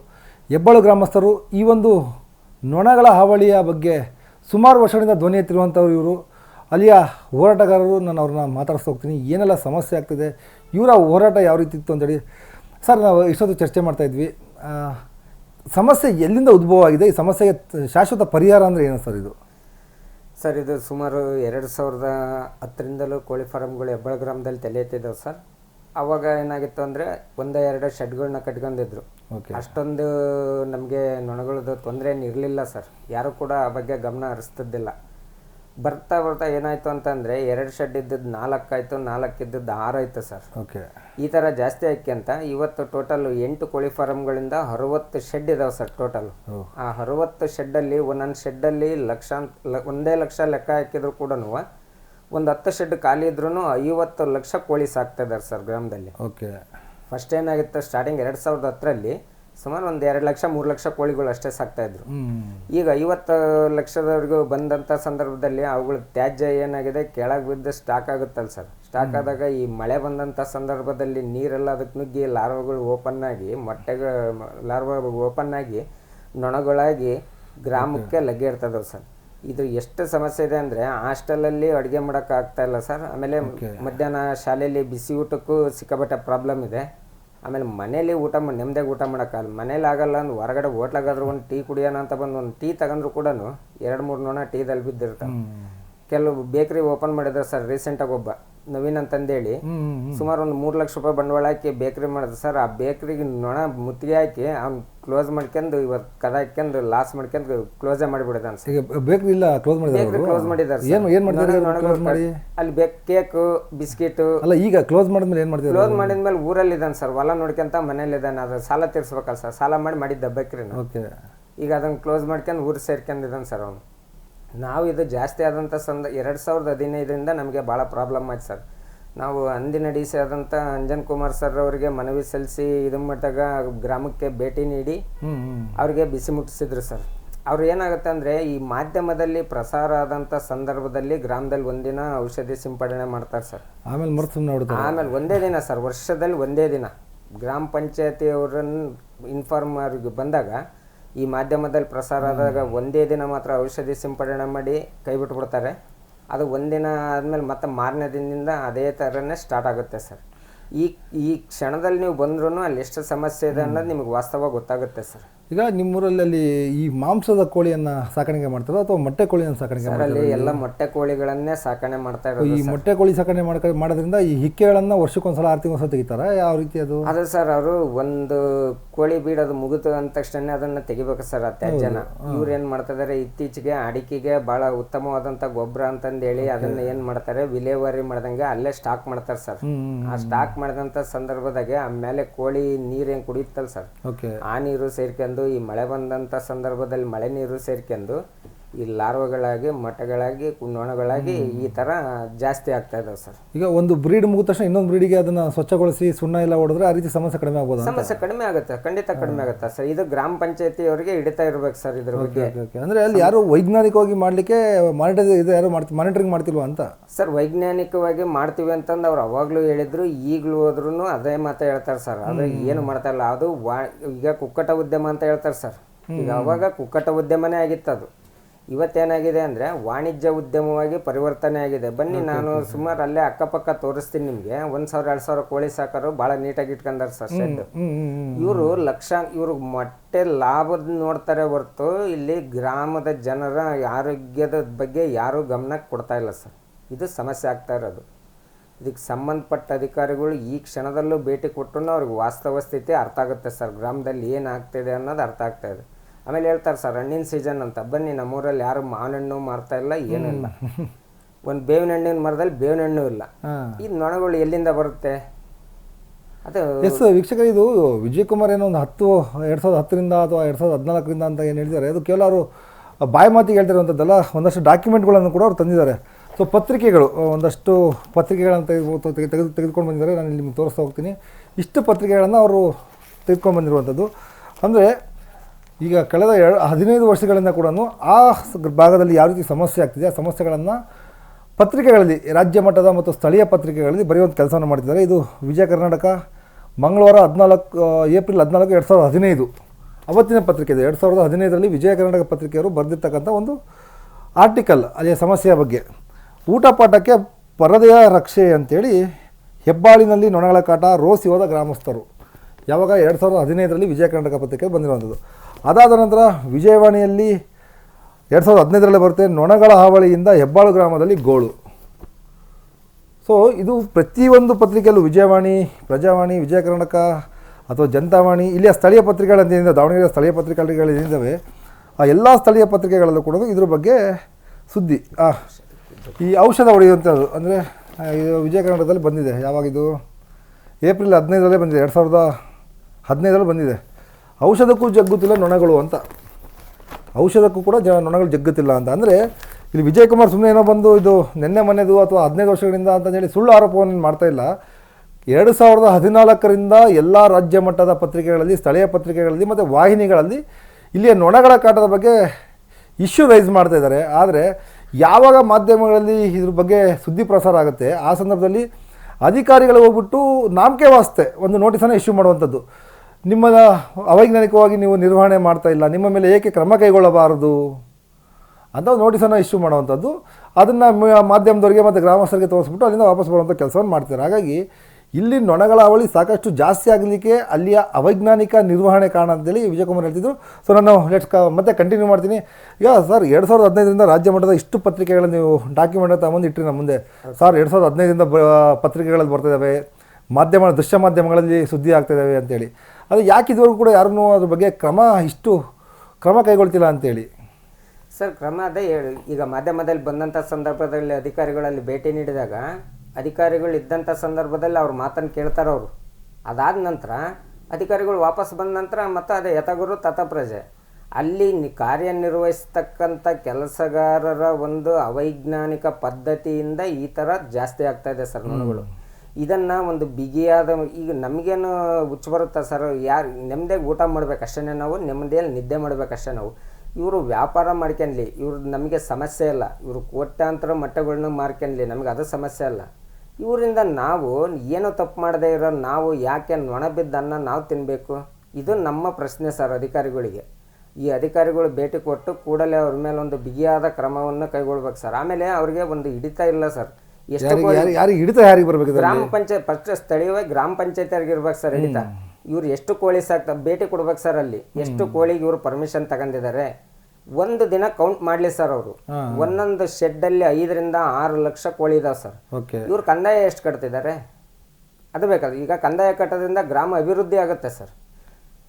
ಹೆಬ್ಬಾಳು ಗ್ರಾಮಸ್ಥರು ಈ ಒಂದು ನೊಣಗಳ ಹಾವಳಿಯ ಬಗ್ಗೆ ಸುಮಾರು ವರ್ಷಗಳಿಂದ ಧ್ವನಿ ಎತ್ತಿರುವಂಥವ್ರು ಇವರು. ಅಲ್ಲಿಯ ಹೋರಾಟಗಾರರು ನಾನು ಅವ್ರನ್ನ ಮಾತಾಡಿಸ್ತಾ ಹೋಗ್ತೀನಿ. ಏನೆಲ್ಲ ಸಮಸ್ಯೆ ಆಗ್ತಿದೆ ಇವರ ಹೋರಾಟ ಯಾವ ರೀತಿ ಇತ್ತು ಅಂತೇಳಿ. ಸರ್ ನಾವು ಇಷ್ಟೊತ್ತು ಚರ್ಚೆ ಮಾಡ್ತಾ ಆ, ಸಮಸ್ಯೆ ಎಲ್ಲಿಂದ ಉದ್ಭವ ಆಗಿದೆ ಈ ಸಮಸ್ಯೆಗೆ ಶಾಶ್ವತ ಪರಿಹಾರ ಅಂದರೆ ಏನು ಸರ್ ಇದು? ಸರ್ ಇದು ಸುಮಾರು ಎರಡು ಸಾವಿರದ ಹತ್ತರಿಂದಲೂ ಕೋಳಿ ಫಾರಮ್ಗಳು ಹೆಬ್ಬಾಳ ಗ್ರಾಮದಲ್ಲಿ ತಲೆ ಎತ್ತಿದ್ದವು ಸರ್. ಅವಾಗ ಏನಾಗಿತ್ತು ಅಂದರೆ ಒಂದೇ ಎರಡು ಶೆಡ್ಗಳನ್ನ ಕಟ್ಕೊಂಡಿದ್ರು. ಓಕೆ. ಅಷ್ಟೊಂದು ನಮಗೆ ನೊಣಗಳದ್ದು ತೊಂದರೆ ಏನು ಇರಲಿಲ್ಲ ಸರ್. ಯಾರು ಕೂಡ ಆ ಬಗ್ಗೆ ಗಮನ ಹರಿಸ್ತಿದ್ದಿಲ್ಲ. ಬರ್ತಾ ಬರ್ತಾ ಏನಾಯಿತು ಅಂತಂದರೆ ಎರಡು ಶೆಡ್ ಇದ್ದದ್ದು ನಾಲ್ಕು ಆಯಿತು ನಾಲ್ಕು ಇದ್ದದ್ದು ಆರು ಆಯಿತು ಸರ್. ಓಕೆ. ಈ ಥರ ಜಾಸ್ತಿ ಅಂತ ಇವತ್ತು ಟೋಟಲ್ ಎಂಟು ಕೋಳಿ ಫಾರಮ್ಗಳಿಂದ ಅರವತ್ತು ಶೆಡ್ ಇದಾವೆ ಸರ್ ಟೋಟಲ್. ಆ ಅರವತ್ತು ಶೆಡ್ಡಲ್ಲಿ ಒಂದೊಂದು ಶೆಡ್ಡಲ್ಲಿ ಲಕ್ಷಾಂತ ಲ- ಒಂದೇ ಲಕ್ಷ ಲೆಕ್ಕ ಹಾಕಿದ್ರು ಕೂಡ ಒಂದು ಹತ್ತು ಶೆಡ್ ಖಾಲಿ ಇದ್ರೂ ಐವತ್ತು ಲಕ್ಷ ಕೋಳಿ ಸಾಕ್ತಾ ಇದ್ದಾರೆ ಸರ್ ಗ್ರಾಮದಲ್ಲಿ. ಓಕೆ. ಫಸ್ಟ್ ಏನಾಗಿತ್ತು ಸ್ಟಾರ್ಟಿಂಗ್ ಎರಡು ಸಾವಿರದ ಹತ್ತರಲ್ಲಿ ಸುಮಾರು ಒಂದು ಎರಡು ಲಕ್ಷ ಮೂರು ಲಕ್ಷ ಕೋಳಿಗಳು ಅಷ್ಟೇ ಸಾಕ್ತಾಯಿದ್ರು ಇದ್ರು. ಈಗ ಐವತ್ತು ಲಕ್ಷದವರೆಗೂ ಬಂದಂಥ ಸಂದರ್ಭದಲ್ಲಿ ಅವುಗಳ ತ್ಯಾಜ್ಯ ಏನಾಗಿದೆ? ಕೆಳಗೆ ಬಿದ್ದು ಸ್ಟಾಕ್ ಆಗುತ್ತಲ್ಲ ಸರ್. ಸ್ಟಾಕ್ ಆದಾಗ ಈ ಮಳೆ ಬಂದಂಥ ಸಂದರ್ಭದಲ್ಲಿ ನೀರೆಲ್ಲ ಅದಕ್ಕೆ ನುಗ್ಗಿ ಲಾರ್ವಗಳು ಓಪನ್ ಆಗಿ ಮೊಟ್ಟೆಗಳು ಲಾರ್ವ ಓಪನ್ ಆಗಿ ನೊಣಗಳಾಗಿ ಗ್ರಾಮಕ್ಕೆ ಲಗ್ಗೆ ಇರ್ತದವು ಸರ್. ಇದು ಎಷ್ಟು ಸಮಸ್ಯೆ ಇದೆ ಅಂದರೆ ಹಾಸ್ಟೆಲಲ್ಲಿ ಅಡುಗೆ ಮಾಡೋಕ್ಕಾಗ್ತಾ ಆಗ್ತಾ ಇಲ್ಲ ಸರ್. ಆಮೇಲೆ ಮಧ್ಯಾಹ್ನ ಶಾಲೆಯಲ್ಲಿ ಬಿಸಿ ಊಟಕ್ಕೂ ಸಿಕ್ಕಾಪಟ್ಟೆ ಪ್ರಾಬ್ಲಮ್ ಇದೆ. ಆಮೇಲೆ ಮನೇಲಿ ಊಟ ಮಾಡಿ ನೆಮ್ಮದಿಯಾಗಿ ಊಟ ಮಾಡೋಕ್ಕಾಗಲ್ಲ. ಮನೇಲಿ ಆಗಲ್ಲ ಅಂದ್ರೆ ಹೊರಗಡೆ ಹೋಟ್ಲಾಗಾದ್ರೂ ಒಂದು ಟೀ ಕುಡಿಯೋಣ ಅಂತ ಬಂದು ಒಂದು ಟೀ ತಗೊಂಡ್ರು ಕೂಡ ಎರಡು ಮೂರು ನೋಣ ಟೀದಲ್ಲಿ ಬಿದ್ದಿರ್ತಾವೆ. ಕೆಲವು ಬೇಕರಿ ಓಪನ್ ಮಾಡಿದ್ರು ಸರ್ ರೀಸೆಂಟಾಗಿ ಒಬ್ಬ ನವೀನ್ ಅಂತಂದೇಳಿ. ಸುಮಾರು ಒಂದು ಮೂರು ಲಕ್ಷ ರೂಪಾಯಿ ಬಂಡವಾಳ ಹಾಕಿ ಬೇಕರಿ ಮಾಡಿದ್ರು ಸರ್. ಆ ಬೇಕರಿಗೆ ನೊಣ ಮುತ್ತಿಗೆ ಹಾಕಿ ಅವ್ನು ಕ್ಲೋಸ್ ಮಾಡ್ಕೊಂಡು ಇವತ್ತು ಕದ ಹಾಕ್ಯಂದು ಲಾಸ್ ಮಾಡ್ಕೊಂಡು ಕ್ಲೋಸೇ ಮಾಡಿಬಿಡಿದಾನೆ ಸರ್. ಬೇಕರಿ ಇಲ್ಲ ಕ್ಲೋಸ್ ಮಾಡಿದ್ರು ಬೇಕ್ರಿ ಕ್ಲೋಸ್ ಮಾಡಿದ್ದಾರೆ ಏನು ಏನು ಮಾಡಿ? ಅಲ್ಲಿ ಬೇಕ್ ಕೇಕು ಬಿಸ್ಕಿಟು ಅಲ್ಲ ಈಗ ಕ್ಲೋಸ್ ಮಾಡಿದ್ಮೇಲೆ ಏನು ಮಾಡ್ತಿದ್ದಾರೆ ಕ್ಲೋಸ್ ಮಾಡಿದ್ಮೇಲೆ ಊರಲ್ಲಿ ಇದ್ದಾನೆ ಸರ್. ಹೊಲ ನೋಡ್ಕೊಂತ ಮನೇಲಿ ಇದ್ದಾನೆ. ಅದು ಸಾಲ ತೀರ್ಸ್ಬೇಕಲ್ಲ ಸರ್. ಸಾಲ ಮಾಡಿ ಮಾಡಿದ್ದ ಬೇಕ್ರಿನ. ಓಕೆ. ಈಗ ಅದನ್ನು ಕ್ಲೋಸ್ ಮಾಡ್ಕೊಂಡು ಊರು ಸೇರ್ಕೊಂಡಿದ್ದಾನೆ ಸರ್ ಅವನು. ನಾವು ಇದು ಜಾಸ್ತಿ ಆದಂಥ ಸಂದ ಎರಡು ಸಾವಿರದ ಹದಿನೈದರಿಂದ ನಮಗೆ ಭಾಳ ಪ್ರಾಬ್ಲಮ್ ಆಯ್ತು ಸರ್. ನಾವು ಅಂದಿನ ಡಿ ಸಿ ಆದಂಥ ಅಂಜನ್ ಕುಮಾರ್ ಸರ್ ಅವರಿಗೆ ಮನವಿ ಸಲ್ಲಿಸಿ ಇದು ಮಟ್ಟಾಗ ಗ್ರಾಮಕ್ಕೆ ಭೇಟಿ ನೀಡಿ ಅವ್ರಿಗೆ ಬಿಸಿ ಮುಟ್ಟಿಸಿದ್ರು ಸರ್. ಅವ್ರು ಏನಾಗುತ್ತೆ ಅಂದರೆ ಈ ಮಾಧ್ಯಮದಲ್ಲಿ ಪ್ರಸಾರ ಆದಂಥ ಸಂದರ್ಭದಲ್ಲಿ ಗ್ರಾಮದಲ್ಲಿ ಒಂದಿನ ಔಷಧಿ ಸಿಂಪಡಣೆ ಮಾಡ್ತಾರೆ ಸರ್. ಆಮೇಲೆ ಆಮೇಲೆ ಒಂದೇ ದಿನ ಸರ್ ವರ್ಷದಲ್ಲಿ ಒಂದೇ ದಿನ ಗ್ರಾಮ ಪಂಚಾಯತಿ ಅವರನ್ನು ಇನ್ಫಾರ್ಮ್ ಅವ್ರಿಗೆ ಬಂದಾಗ ಈ ಮಾಧ್ಯಮದಲ್ಲಿ ಪ್ರಸಾರ ಆದಾಗ ಒಂದೇ ದಿನ ಮಾತ್ರ ಔಷಧಿ ಸಿಂಪಡಣೆ ಮಾಡಿ ಕೈ ಬಿಟ್ಬಿಡ್ತಾರೆ ಅದು ಒಂದಿನ ಆದಮೇಲೆ ಮತ್ತೆ ಮಾರನೇ ದಿನದಿಂದ ಅದೇ ಥರನೇ ಸ್ಟಾರ್ಟ್ ಆಗುತ್ತೆ ಸರ್. ಈ ಈ ಕ್ಷಣದಲ್ಲಿ ನೀವು ಬಂದ್ರೂ ಅಲ್ಲಿ ಎಷ್ಟು ಸಮಸ್ಯೆ ಇದೆ ಅನ್ನೋದು ನಿಮಗೆ ವಾಸ್ತವ ಗೊತ್ತಾಗುತ್ತೆ ಸರ್. ಈಗ ನಿಮ್ಮೂರಲ್ಲಿ ಈ ಮಾಂಸದ ಕೋಳಿಯನ್ನು ಸಾಕಾಣಿಕೆ ಮಾಡ್ತಾರೋ ಅಥವಾ ಮೊಟ್ಟೆ ಕೋಳಿಯನ್ನು ಸಾಕಾಣಿಕೆ ಮಾಡ್ತಾರೋ ಅಲ್ಲಿ ಎಲ್ಲ ಮೊಟ್ಟೆ ಕೋಳಿಗಳನ್ನೇ ಸಾಕಣೆ ಮಾಡ್ತಾ ಇರೋದು ಈ ಮೊಟ್ಟೆ ಕೋಳಿ ಸಾಕಣೆ ಮಾಡ್ಕ ಮಾಡೋದ್ರಿಂದ ಈ ಹಿಕ್ಕೆಗಳನ್ನು ವರ್ಷಕ್ಕೊಂದ್ಸಲ ಆರು ತಿಂಗಳ ತೆಗಿತಾರೆ? ಯಾವ ರೀತಿ ಅದು? ಅದೇ ಸರ್ ಅವರು ಒಂದು ಕೋಳಿ ಬೀಡೋದು ಮುಗಿತು ಅಂದ ತಕ್ಷಣ ಅದನ್ನ ತೆಗಿಬೇಕು ಸರ್ ಆ ತ್ಯಾಜ್ಯನ. ಇವ್ರು ಏನ್ ಮಾಡ್ತಿದಾರೆ ಇತ್ತೀಚೆಗೆ ಅಡಿಕೆಗೆ ಬಹಳ ಉತ್ತಮವಾದಂತ ಗೊಬ್ಬರ ಅಂತಂದೇಳಿ ಅದನ್ನ ಏನ್ ಮಾಡ್ತಾರೆ ವಿಲೇವಾರಿ ಮಾಡ್ದಂಗೆ ಅಲ್ಲೇ ಸ್ಟಾಕ್ ಮಾಡ್ತಾರೆ ಸರ್. ಆ ಸ್ಟಾಕ್ ಮಾಡಿದಂತ ಸಂದರ್ಭದಾಗ ಆಮೇಲೆ ಕೋಳಿ ನೀರ್ ಏನ್ ಕುಡಿಯುತ್ತಲ್ಲ ಸರ್. ಆ ನೀರು ಸೇರ್ಕೊಂಡು ಈ ಮಳೆ ಬಂದಂತ ಸಂದರ್ಭದಲ್ಲಿ ಮಳೆ ನೀರು ಸೇರ್ಕೊಂಡು ಈ ಲಾರ್ವಗಳಾಗಿ ಮೊಟ್ಟೆಗಳಾಗಿ ನೊಣಗಳಾಗಿ ಈ ತರ ಜಾಸ್ತಿ ಆಗ್ತಾ ಇದಾವೆ ಸರ್. ಈಗ ಒಂದು ಬ್ರೀಡ್ ಮುಗಿದ ತಕ್ಷಣ ಇನ್ನೊಂದು ಬ್ರೀಡಿಗೆ ಅದನ್ನು ಸ್ವಚ್ಛಗೊಳಿಸಿ ಸುಣ್ಣ ಎಲ್ಲ ಹೊಡೆದ್ರೆ ಆ ರೀತಿ ಸಮಸ್ಯೆ ಕಡಿಮೆ ಆಗ್ಬೋದು ಸಮಸ್ಯೆ ಕಡಿಮೆ ಆಗುತ್ತೆ ಖಂಡಿತ ಕಡಿಮೆ ಆಗುತ್ತೆ ಸರ್. ಇದು ಗ್ರಾಮ ಪಂಚಾಯತಿ ಅವರಿಗೆ ಹಿಡಿತಾ ಇರ್ಬೇಕು ಸರ್ ಇದ್ರ ಬಗ್ಗೆ. ಅಂದರೆ ಅಲ್ಲಿ ಯಾರು ವೈಜ್ಞಾನಿಕವಾಗಿ ಮಾಡಲಿಕ್ಕೆ ಮಾನಿಟರ್ ಇದು ಯಾರು ಮಾಡ್ತಿ ಮಾನಿಟರಿಂಗ್ ಮಾಡ್ತಿಲ್ವಾ ಅಂತ? ಸರ್ ವೈಜ್ಞಾನಿಕವಾಗಿ ಮಾಡ್ತೀವಿ ಅಂತಂದು ಅವ್ರು ಅವಾಗಲೂ ಹೇಳಿದ್ರು ಈಗಲೂ ಹೋದ್ರು ಅದೇ ಮಾತಾ ಹೇಳ್ತಾರೆ ಸರ್. ಅದು ಏನು ಮಾಡ್ತಾ ಇಲ್ಲ. ಅದು ವಾ ಈಗ ಕುಕ್ಕಟ ಉದ್ಯಮ ಅಂತ ಹೇಳ್ತಾರೆ ಸರ್. ಈಗ ಅವಾಗ ಕುಕ್ಕಟ ಉದ್ಯಮನೇ ಆಗಿತ್ತು ಅದು. ಇವತ್ತೇನಾಗಿದೆ ಅಂದರೆ ವಾಣಿಜ್ಯ ಉದ್ಯಮವಾಗಿ ಪರಿವರ್ತನೆ ಆಗಿದೆ. ಬನ್ನಿ ನಾನು ಸುಮಾರು ಅಲ್ಲೇ ಅಕ್ಕಪಕ್ಕ ತೋರಿಸ್ತೀನಿ ನಿಮಗೆ. ಒಂದು ಸಾವಿರ ಎರಡು ಸಾವಿರ ಕೋಳಿ ಸಾಕರು ಭಾಳ ನೀಟಾಗಿ ಇಟ್ಕೊಂಡಾರೆ ಸರ್ ಶೆಡ್ ಇವರು ಲಕ್ಷ ಇವರು ಮೊಟ್ಟೆ ಲಾಭದ ನೋಡ್ತಾರೆ ಹೊರತು ಇಲ್ಲಿ ಗ್ರಾಮದ ಜನರ ಆರೋಗ್ಯದ ಬಗ್ಗೆ ಯಾರೂ ಗಮನ ಕೊಡ್ತಾ ಇಲ್ಲ ಸರ್. ಇದು ಸಮಸ್ಯೆ ಆಗ್ತಾ ಇರೋದು. ಇದಕ್ಕೆ ಸಂಬಂಧಪಟ್ಟ ಅಧಿಕಾರಿಗಳು ಈ ಕ್ಷಣದಲ್ಲೂ ಭೇಟಿ ಕೊಟ್ಟರು ಅವ್ರಿಗೆ ವಾಸ್ತವ ಸ್ಥಿತಿ ಅರ್ಥ ಆಗುತ್ತೆ ಸರ್. ಗ್ರಾಮದಲ್ಲಿ ಏನಾಗ್ತಿದೆ ಅನ್ನೋದು ಅರ್ಥ ಆಗ್ತಾ ಇದೆ. ಆಮೇಲೆ ಹೇಳ್ತಾರೆ ಸರ್ ಹಣ್ಣಿನ ಸೀಸನ್ ಅಂತ. ಬನ್ನಿ ನಮ್ಮೂರಲ್ಲಿ ಯಾರು ಮಾವಿನ ಹಣ್ಣು ಮಾರ್ತಾ ಇಲ್ಲ ಏನಿಲ್ಲ. ಒಂದು ಬೇವಿನ ಹಣ್ಣಿನ ಮರದಲ್ಲಿ ಬೇವಿನ ಹಣ್ಣು ಇಲ್ಲ ಈ ನೊಣಗಳು ಎಲ್ಲಿಂದ ಬರುತ್ತೆ? ಅದು ಎಸ್ ವೀಕ್ಷಕರು ಇದು ವಿಜಯ್ ಕುಮಾರ್ ಏನೋ ಒಂದು ಹತ್ತು ಎರಡು ಸಾವಿರದ ಹತ್ತರಿಂದ ಅಥವಾ ಎರಡು ಸಾವಿರದ ಹದಿನಾಲ್ಕರಿಂದ ಅಂತ ಏನು ಹೇಳಿದ್ದಾರೆ. ಅದು ಕೇವಲ ಅವರು ಬಾಯಿ ಮಾತಿಗೆ ಹೇಳ್ತಿರುವಂಥದ್ದಲ್ಲ ಒಂದಷ್ಟು ಡಾಕ್ಯುಮೆಂಟ್ಗಳನ್ನು ಕೂಡ ಅವ್ರು ತಂದಿದ್ದಾರೆ. ಸೊ ಪತ್ರಿಕೆಗಳು ಒಂದಷ್ಟು ಪತ್ರಿಕೆಗಳನ್ನು ತೆಗೆದು ತೆಗೆ- ತೆಗೆದು ತೆಗೆದುಕೊಂಡು ಬಂದಿದ್ದಾರೆ. ನಾನು ನಿಮಗೆ ನಿಮ್ಗೆ ತೋರಿಸ್ತಾ ಹೋಗ್ತೀನಿ. ಇಷ್ಟು ಪತ್ರಿಕೆಗಳನ್ನು ಅವರು ತೆಗೆದುಕೊಂಡು ಬಂದಿರುವಂಥದ್ದು. ಅಂದರೆ ಈಗ ಕಳೆದ ಎರಡು, ಹದಿನೈದು ವರ್ಷಗಳಿಂದ ಕೂಡ ಆ ಭಾಗದಲ್ಲಿ ಯಾವ ರೀತಿ ಸಮಸ್ಯೆ ಆಗ್ತಿದೆ, ಆ ಸಮಸ್ಯೆಗಳನ್ನು ಪತ್ರಿಕೆಗಳಲ್ಲಿ, ರಾಜ್ಯ ಮಟ್ಟದ ಮತ್ತು ಸ್ಥಳೀಯ ಪತ್ರಿಕೆಗಳಲ್ಲಿ ಬರೆಯುವಂಥ ಕೆಲಸವನ್ನು ಮಾಡ್ತಿದ್ದಾರೆ. ಇದು ವಿಜಯ ಕರ್ನಾಟಕ, ಮಂಗಳವಾರ ಹದಿನಾಲ್ಕು ಏಪ್ರಿಲ್ ಹದಿನಾಲ್ಕು, ಎರಡು ಸಾವಿರದ ಹದಿನೈದು. ಅವತ್ತಿನ ಪತ್ರಿಕೆ ಇದೆ. ಎರಡು ಸಾವಿರದ ಹದಿನೈದರಲ್ಲಿ ವಿಜಯ ಕರ್ನಾಟಕ ಪತ್ರಿಕೆಯವರು ಬರೆದಿರ್ತಕ್ಕಂಥ ಒಂದು ಆರ್ಟಿಕಲ್, ಅಲ್ಲಿಯ ಸಮಸ್ಯೆಯ ಬಗ್ಗೆ. ಊಟ ಪಾಠಕ್ಕೆ ಪರದೆಯ ರಕ್ಷೆ ಅಂತೇಳಿ ಹೆಬ್ಬಾಳಿನಲ್ಲಿ ನೊಣಗಳ ಕಾಟ ರೋಸಿ ಹೋದ ಗ್ರಾಮಸ್ಥರು. ಯಾವಾಗ? ಎರಡು ಸಾವಿರದ ಹದಿನೈದರಲ್ಲಿ ವಿಜಯ ಕರ್ನಾಟಕ ಪತ್ರಿಕೆ ಬಂದಿರುವಂಥದ್ದು. ಅದಾದ ನಂತರ ವಿಜಯವಾಣಿಯಲ್ಲಿ ಎರಡು ಸಾವಿರದ ಹದಿನೈದರಲ್ಲೇ ಬರುತ್ತೆ ನೊಣಗಳ ಹಾವಳಿಯಿಂದ ಹೆಬ್ಬಾಳು ಗ್ರಾಮದಲ್ಲಿ ಗೋಳು. ಸೊ ಇದು ಪ್ರತಿಯೊಂದು ಪತ್ರಿಕೆಯಲ್ಲೂ ವಿಜಯವಾಣಿ, ಪ್ರಜಾವಾಣಿ, ವಿಜಯ ಕರ್ನಾಟಕ ಅಥವಾ ಜನತಾವಾಣಿ, ಇಲ್ಲಿಯ ಸ್ಥಳೀಯ ಪತ್ರಿಕೆಗಳಂತ ಏನಿದೆ ದಾವಣಗೆರೆ ಸ್ಥಳೀಯ ಪತ್ರಿಕೆಗಳೇನಿದ್ದಾವೆ ಆ ಎಲ್ಲ ಸ್ಥಳೀಯ ಪತ್ರಿಕೆಗಳಲ್ಲೂ ಕೂಡ ಇದ್ರ ಬಗ್ಗೆ ಸುದ್ದಿ. ಈ ಔಷಧ ಹೊಡೆಯುವಂಥದ್ದು, ಅಂದರೆ ಇದು ವಿಜಯ ಕರ್ನಾಟಕದಲ್ಲಿ ಬಂದಿದೆ. ಯಾವಾಗಿದು ಏಪ್ರಿಲ್ ಹದಿನೈದರಲ್ಲೇ ಬಂದಿದೆ, ಎರಡು ಸಾವಿರದ ಹದಿನೈದರಲ್ಲಿ ಬಂದಿದೆ. ಔಷಧಕ್ಕೂ ಜಗ್ಗುತ್ತಿಲ್ಲ, ನೊಣಗಳು ಅಂತ. ಔಷಧಕ್ಕೂ ಕೂಡ ಜ ನೊಣಗಳು ಜಗ್ಗುತ್ತಿಲ್ಲ ಅಂತ. ಅಂದರೆ, ಇಲ್ಲಿ ವಿಜಯ್ ಕುಮಾರ್ ಸುಮ್ಮನೆ ಏನೋ ಬಂದು ಇದು ನಿನ್ನೆ ಮೊನ್ನೆದು ಅಥವಾ ಹದಿನೈದು ವರ್ಷಗಳಿಂದ ಅಂತಂದೇಳಿ ಸುಳ್ಳು ಆರೋಪವನ್ನು ಮಾಡ್ತಾ ಇಲ್ಲ. ಎರಡು ಸಾವಿರದ ಹದಿನಾಲ್ಕರಿಂದ ಎಲ್ಲ ರಾಜ್ಯ ಮಟ್ಟದ ಪತ್ರಿಕೆಗಳಲ್ಲಿ, ಸ್ಥಳೀಯ ಪತ್ರಿಕೆಗಳಲ್ಲಿ ಮತ್ತು ವಾಹಿನಿಗಳಲ್ಲಿ ಇಲ್ಲಿಯ ನೊಣಗಳ ಕಾಟದ ಬಗ್ಗೆ ಇಶ್ಯೂ ರೈಸ್ ಮಾಡ್ತಾ ಇದ್ದಾರೆ. ಆದರೆ, ಯಾವಾಗ ಮಾಧ್ಯಮಗಳಲ್ಲಿ ಇದ್ರ ಬಗ್ಗೆ ಸುದ್ದಿ ಪ್ರಸಾರ ಆಗುತ್ತೆ, ಆ ಸಂದರ್ಭದಲ್ಲಿ ಅಧಿಕಾರಿಗಳು ಹೋಗ್ಬಿಟ್ಟು ನಾಮಕೆ ವಾಸ್ತೆ, ಒಂದು ನೋಟಿಸನ್ನು ಇಶ್ಯೂ ಮಾಡುವಂಥದ್ದು. ನಿಮ್ಮ ಅವೈಜ್ಞಾನಿಕವಾಗಿ ನೀವು ನಿರ್ವಹಣೆ ಮಾಡ್ತಾ ಇಲ್ಲ, ನಿಮ್ಮ ಮೇಲೆ ಏಕೆ ಕ್ರಮ ಕೈಗೊಳ್ಳಬಾರದು? ಅಂತ ನೋಟಿಸನ್ನು ಇಶ್ಯೂ ಮಾಡುವಂಥದ್ದು. ಅದನ್ನು ಮಾಧ್ಯಮದವರಿಗೆ ಮತ್ತು ಗ್ರಾಮಸ್ಥರಿಗೆ ತೋರಿಸ್ಬಿಟ್ಟು ಅಲ್ಲಿಂದ ವಾಪಸ್ ಬರುವಂಥ ಕೆಲಸವನ್ನು ಮಾಡ್ತಾರೆ ಹಾಗಾಗಿ ಇಲ್ಲಿ ನೊಣಗಳ ಅವಳಿ ಸಾಕಷ್ಟು ಜಾಸ್ತಿ ಆಗಲಿಕ್ಕೆ ಅಲ್ಲಿಯ ಅವೈಜ್ಞಾನಿಕ ನಿರ್ವಹಣೆ ಕಾರಣ ಅಂತೇಳಿ ವಿಜಯಕುಮಾರ್ ಹೇಳ್ತಿದ್ರು. ಸೊ ನಾನು ಲೆಟ್ಸ್ ಕ, ಮತ್ತೆ ಕಂಟಿನ್ಯೂ ಮಾಡ್ತೀನಿ. ಈಗ ಸರ್, ಎರಡು ಸಾವಿರದ ಹದಿನೈದರಿಂದ ರಾಜ್ಯ ಮಟ್ಟದ ಇಷ್ಟು ಪತ್ರಿಕೆಗಳನ್ನು ನೀವು ಡಾಕ್ಯುಮೆಂಟ್ ತಗೊಂಡು ಇಟ್ಟಿರಿ ನಮ್ಮ ಮುಂದೆ. ಸರ್, ಎರಡು ಸಾವಿರದ ಹದಿನೈದರಿಂದ ಬ, ಪತ್ರಿಕೆಗಳಲ್ಲಿ ಬರ್ತಿದ್ದಾವೆ ಮಾಧ್ಯಮ, ದೃಶ್ಯ ಮಾಧ್ಯಮಗಳಲ್ಲಿ ಸುದ್ದಿ ಆಗ್ತಿದ್ದಾವೆ ಅಂತೇಳಿ. ಅದು ಯಾಕೆ ಇದುವರೆಗೂ ಕೂಡ ಯಾರನ್ನೂ ಅದ್ರ ಬಗ್ಗೆ ಕ್ರಮ ಇಷ್ಟು ಕ್ರಮ ಕೈಗೊಳ್ತಿಲ್ಲ ಅಂತೇಳಿ. ಸರ್, ಕ್ರಮ ಅದೇ ಹೇಳಿ. ಈಗ ಮಾಧ್ಯಮದಲ್ಲಿ ಬಂದಂಥ ಸಂದರ್ಭದಲ್ಲಿ ಅಧಿಕಾರಿಗಳಲ್ಲಿ ಭೇಟಿ ನೀಡಿದಾಗ ಅಧಿಕಾರಿಗಳು ಇದ್ದಂಥ ಸಂದರ್ಭದಲ್ಲಿ ಅವ್ರ ಮಾತನ್ನು ಕೇಳ್ತಾರೆ ಅವರು. ಅದಾದ ನಂತರ ಅಧಿಕಾರಿಗಳು ವಾಪಸ್ ಬಂದ ನಂತರ ಮತ್ತು ಅದೇ ಯಥಗುರು ತಥ ಪ್ರಜೆ. ಅಲ್ಲಿ ಕಾರ್ಯನಿರ್ವಹಿಸ್ತಕ್ಕಂಥ ಕೆಲಸಗಾರರ ಒಂದು ಅವೈಜ್ಞಾನಿಕ ಪದ್ಧತಿಯಿಂದ ಈ ಥರ ಜಾಸ್ತಿ ಆಗ್ತಾ ಇದೆ ಸರ್ ನೋಡುಗಳು. ಇದನ್ನು ಒಂದು ಬಿಗಿಯಾದ ಈಗ ನಮಗೇನು ಹುಚ್ಚು ಬರುತ್ತಾ ಸರ್? ಯಾರು ನೆಮ್ಮದಿಯಾಗಿ ಊಟ ಮಾಡಬೇಕಷ್ಟೇ ನಾವು, ನೆಮ್ಮದಿಯಲ್ಲಿ ನಿದ್ದೆ ಮಾಡ್ಬೇಕಷ್ಟೇ ನಾವು. ಇವರು ವ್ಯಾಪಾರ ಮಾಡ್ಕೊಂಡ್ಲಿ, ಇವ್ರು ನಮಗೆ ಸಮಸ್ಯೆ ಇಲ್ಲ. ಇವರು ಕೋಟ್ಯಾಂತರ ಮಟ್ಟಗಳನ್ನ ಮಾರ್ಕೊಂಡ್ಲಿ, ನಮಗೆ ಅದು ಸಮಸ್ಯೆ ಅಲ್ಲ ಇವರಿಂದ ನಾವು ಏನೋ ತಪ್ಪು ಮಾಡದೇ ಇರೋ, ನಾವು ಯಾಕೆ ನೊಣ ಅನ್ನ ನಾವು ತಿನ್ನಬೇಕು ಇದು ನಮ್ಮ ಪ್ರಶ್ನೆ ಸರ್ ಅಧಿಕಾರಿಗಳಿಗೆ. ಈ ಅಧಿಕಾರಿಗಳು ಭೇಟಿ ಕೊಟ್ಟು ಕೂಡಲೇ ಅವ್ರ ಮೇಲೆ ಒಂದು ಬಿಗಿಯಾದ ಕ್ರಮವನ್ನು ಕೈಗೊಳ್ಬೇಕು ಸರ್. ಆಮೇಲೆ ಅವರಿಗೆ ಒಂದು ಹಿಡಿತಾ ಇಲ್ಲ ಸರ್. ಯಾರಿಗೆ ಹಿಡಿತ ಯಾರಿಗೆ ಬರಬೇಕು ಗ್ರಾಮ ಪಂಚಾಯತ್ ಫಸ್ಟ್ ಸ್ಥಳೀಯವಾಗಿ ಗ್ರಾಮ ಪಂಚಾಯತ್ ಇರ್ಬೇಕು ಸರ್ ಹಿಡಿತ. ಇವ್ರು ಎಷ್ಟು ಕೋಳಿ ಸಾಕ್ತ ಭೇಟಿ ಕೊಡ್ಬೇಕು ಸರ್ ಅಲ್ಲಿ? ಎಷ್ಟು ಕೋಳಿಗೆ ಇವ್ರು ಪರ್ಮಿಷನ್ ತಗೊಂಡಿದ್ದಾರೆ? ಒಂದು ದಿನ ಕೌಂಟ್ ಮಾಡ್ಲಿ ಸರ್ ಅವರು. ಒಂದೊಂದು ಶೆಡ್ ಅಲ್ಲಿ ಐದರಿಂದ ಆರು ಲಕ್ಷ ಕೋಳಿ ಇದಾವ ಸರ್. ಇವ್ರು ಕಂದಾಯ ಎಷ್ಟು ಕಟ್ತಿದ್ದಾರೆ? ಅದು ಬೇಕಲ್ಲ ಈಗ ಕಂದಾಯ ಕಟ್ಟೋದ್ರಿಂದ ಗ್ರಾಮ ಅಭಿವೃದ್ಧಿ ಆಗುತ್ತೆ ಸರ್.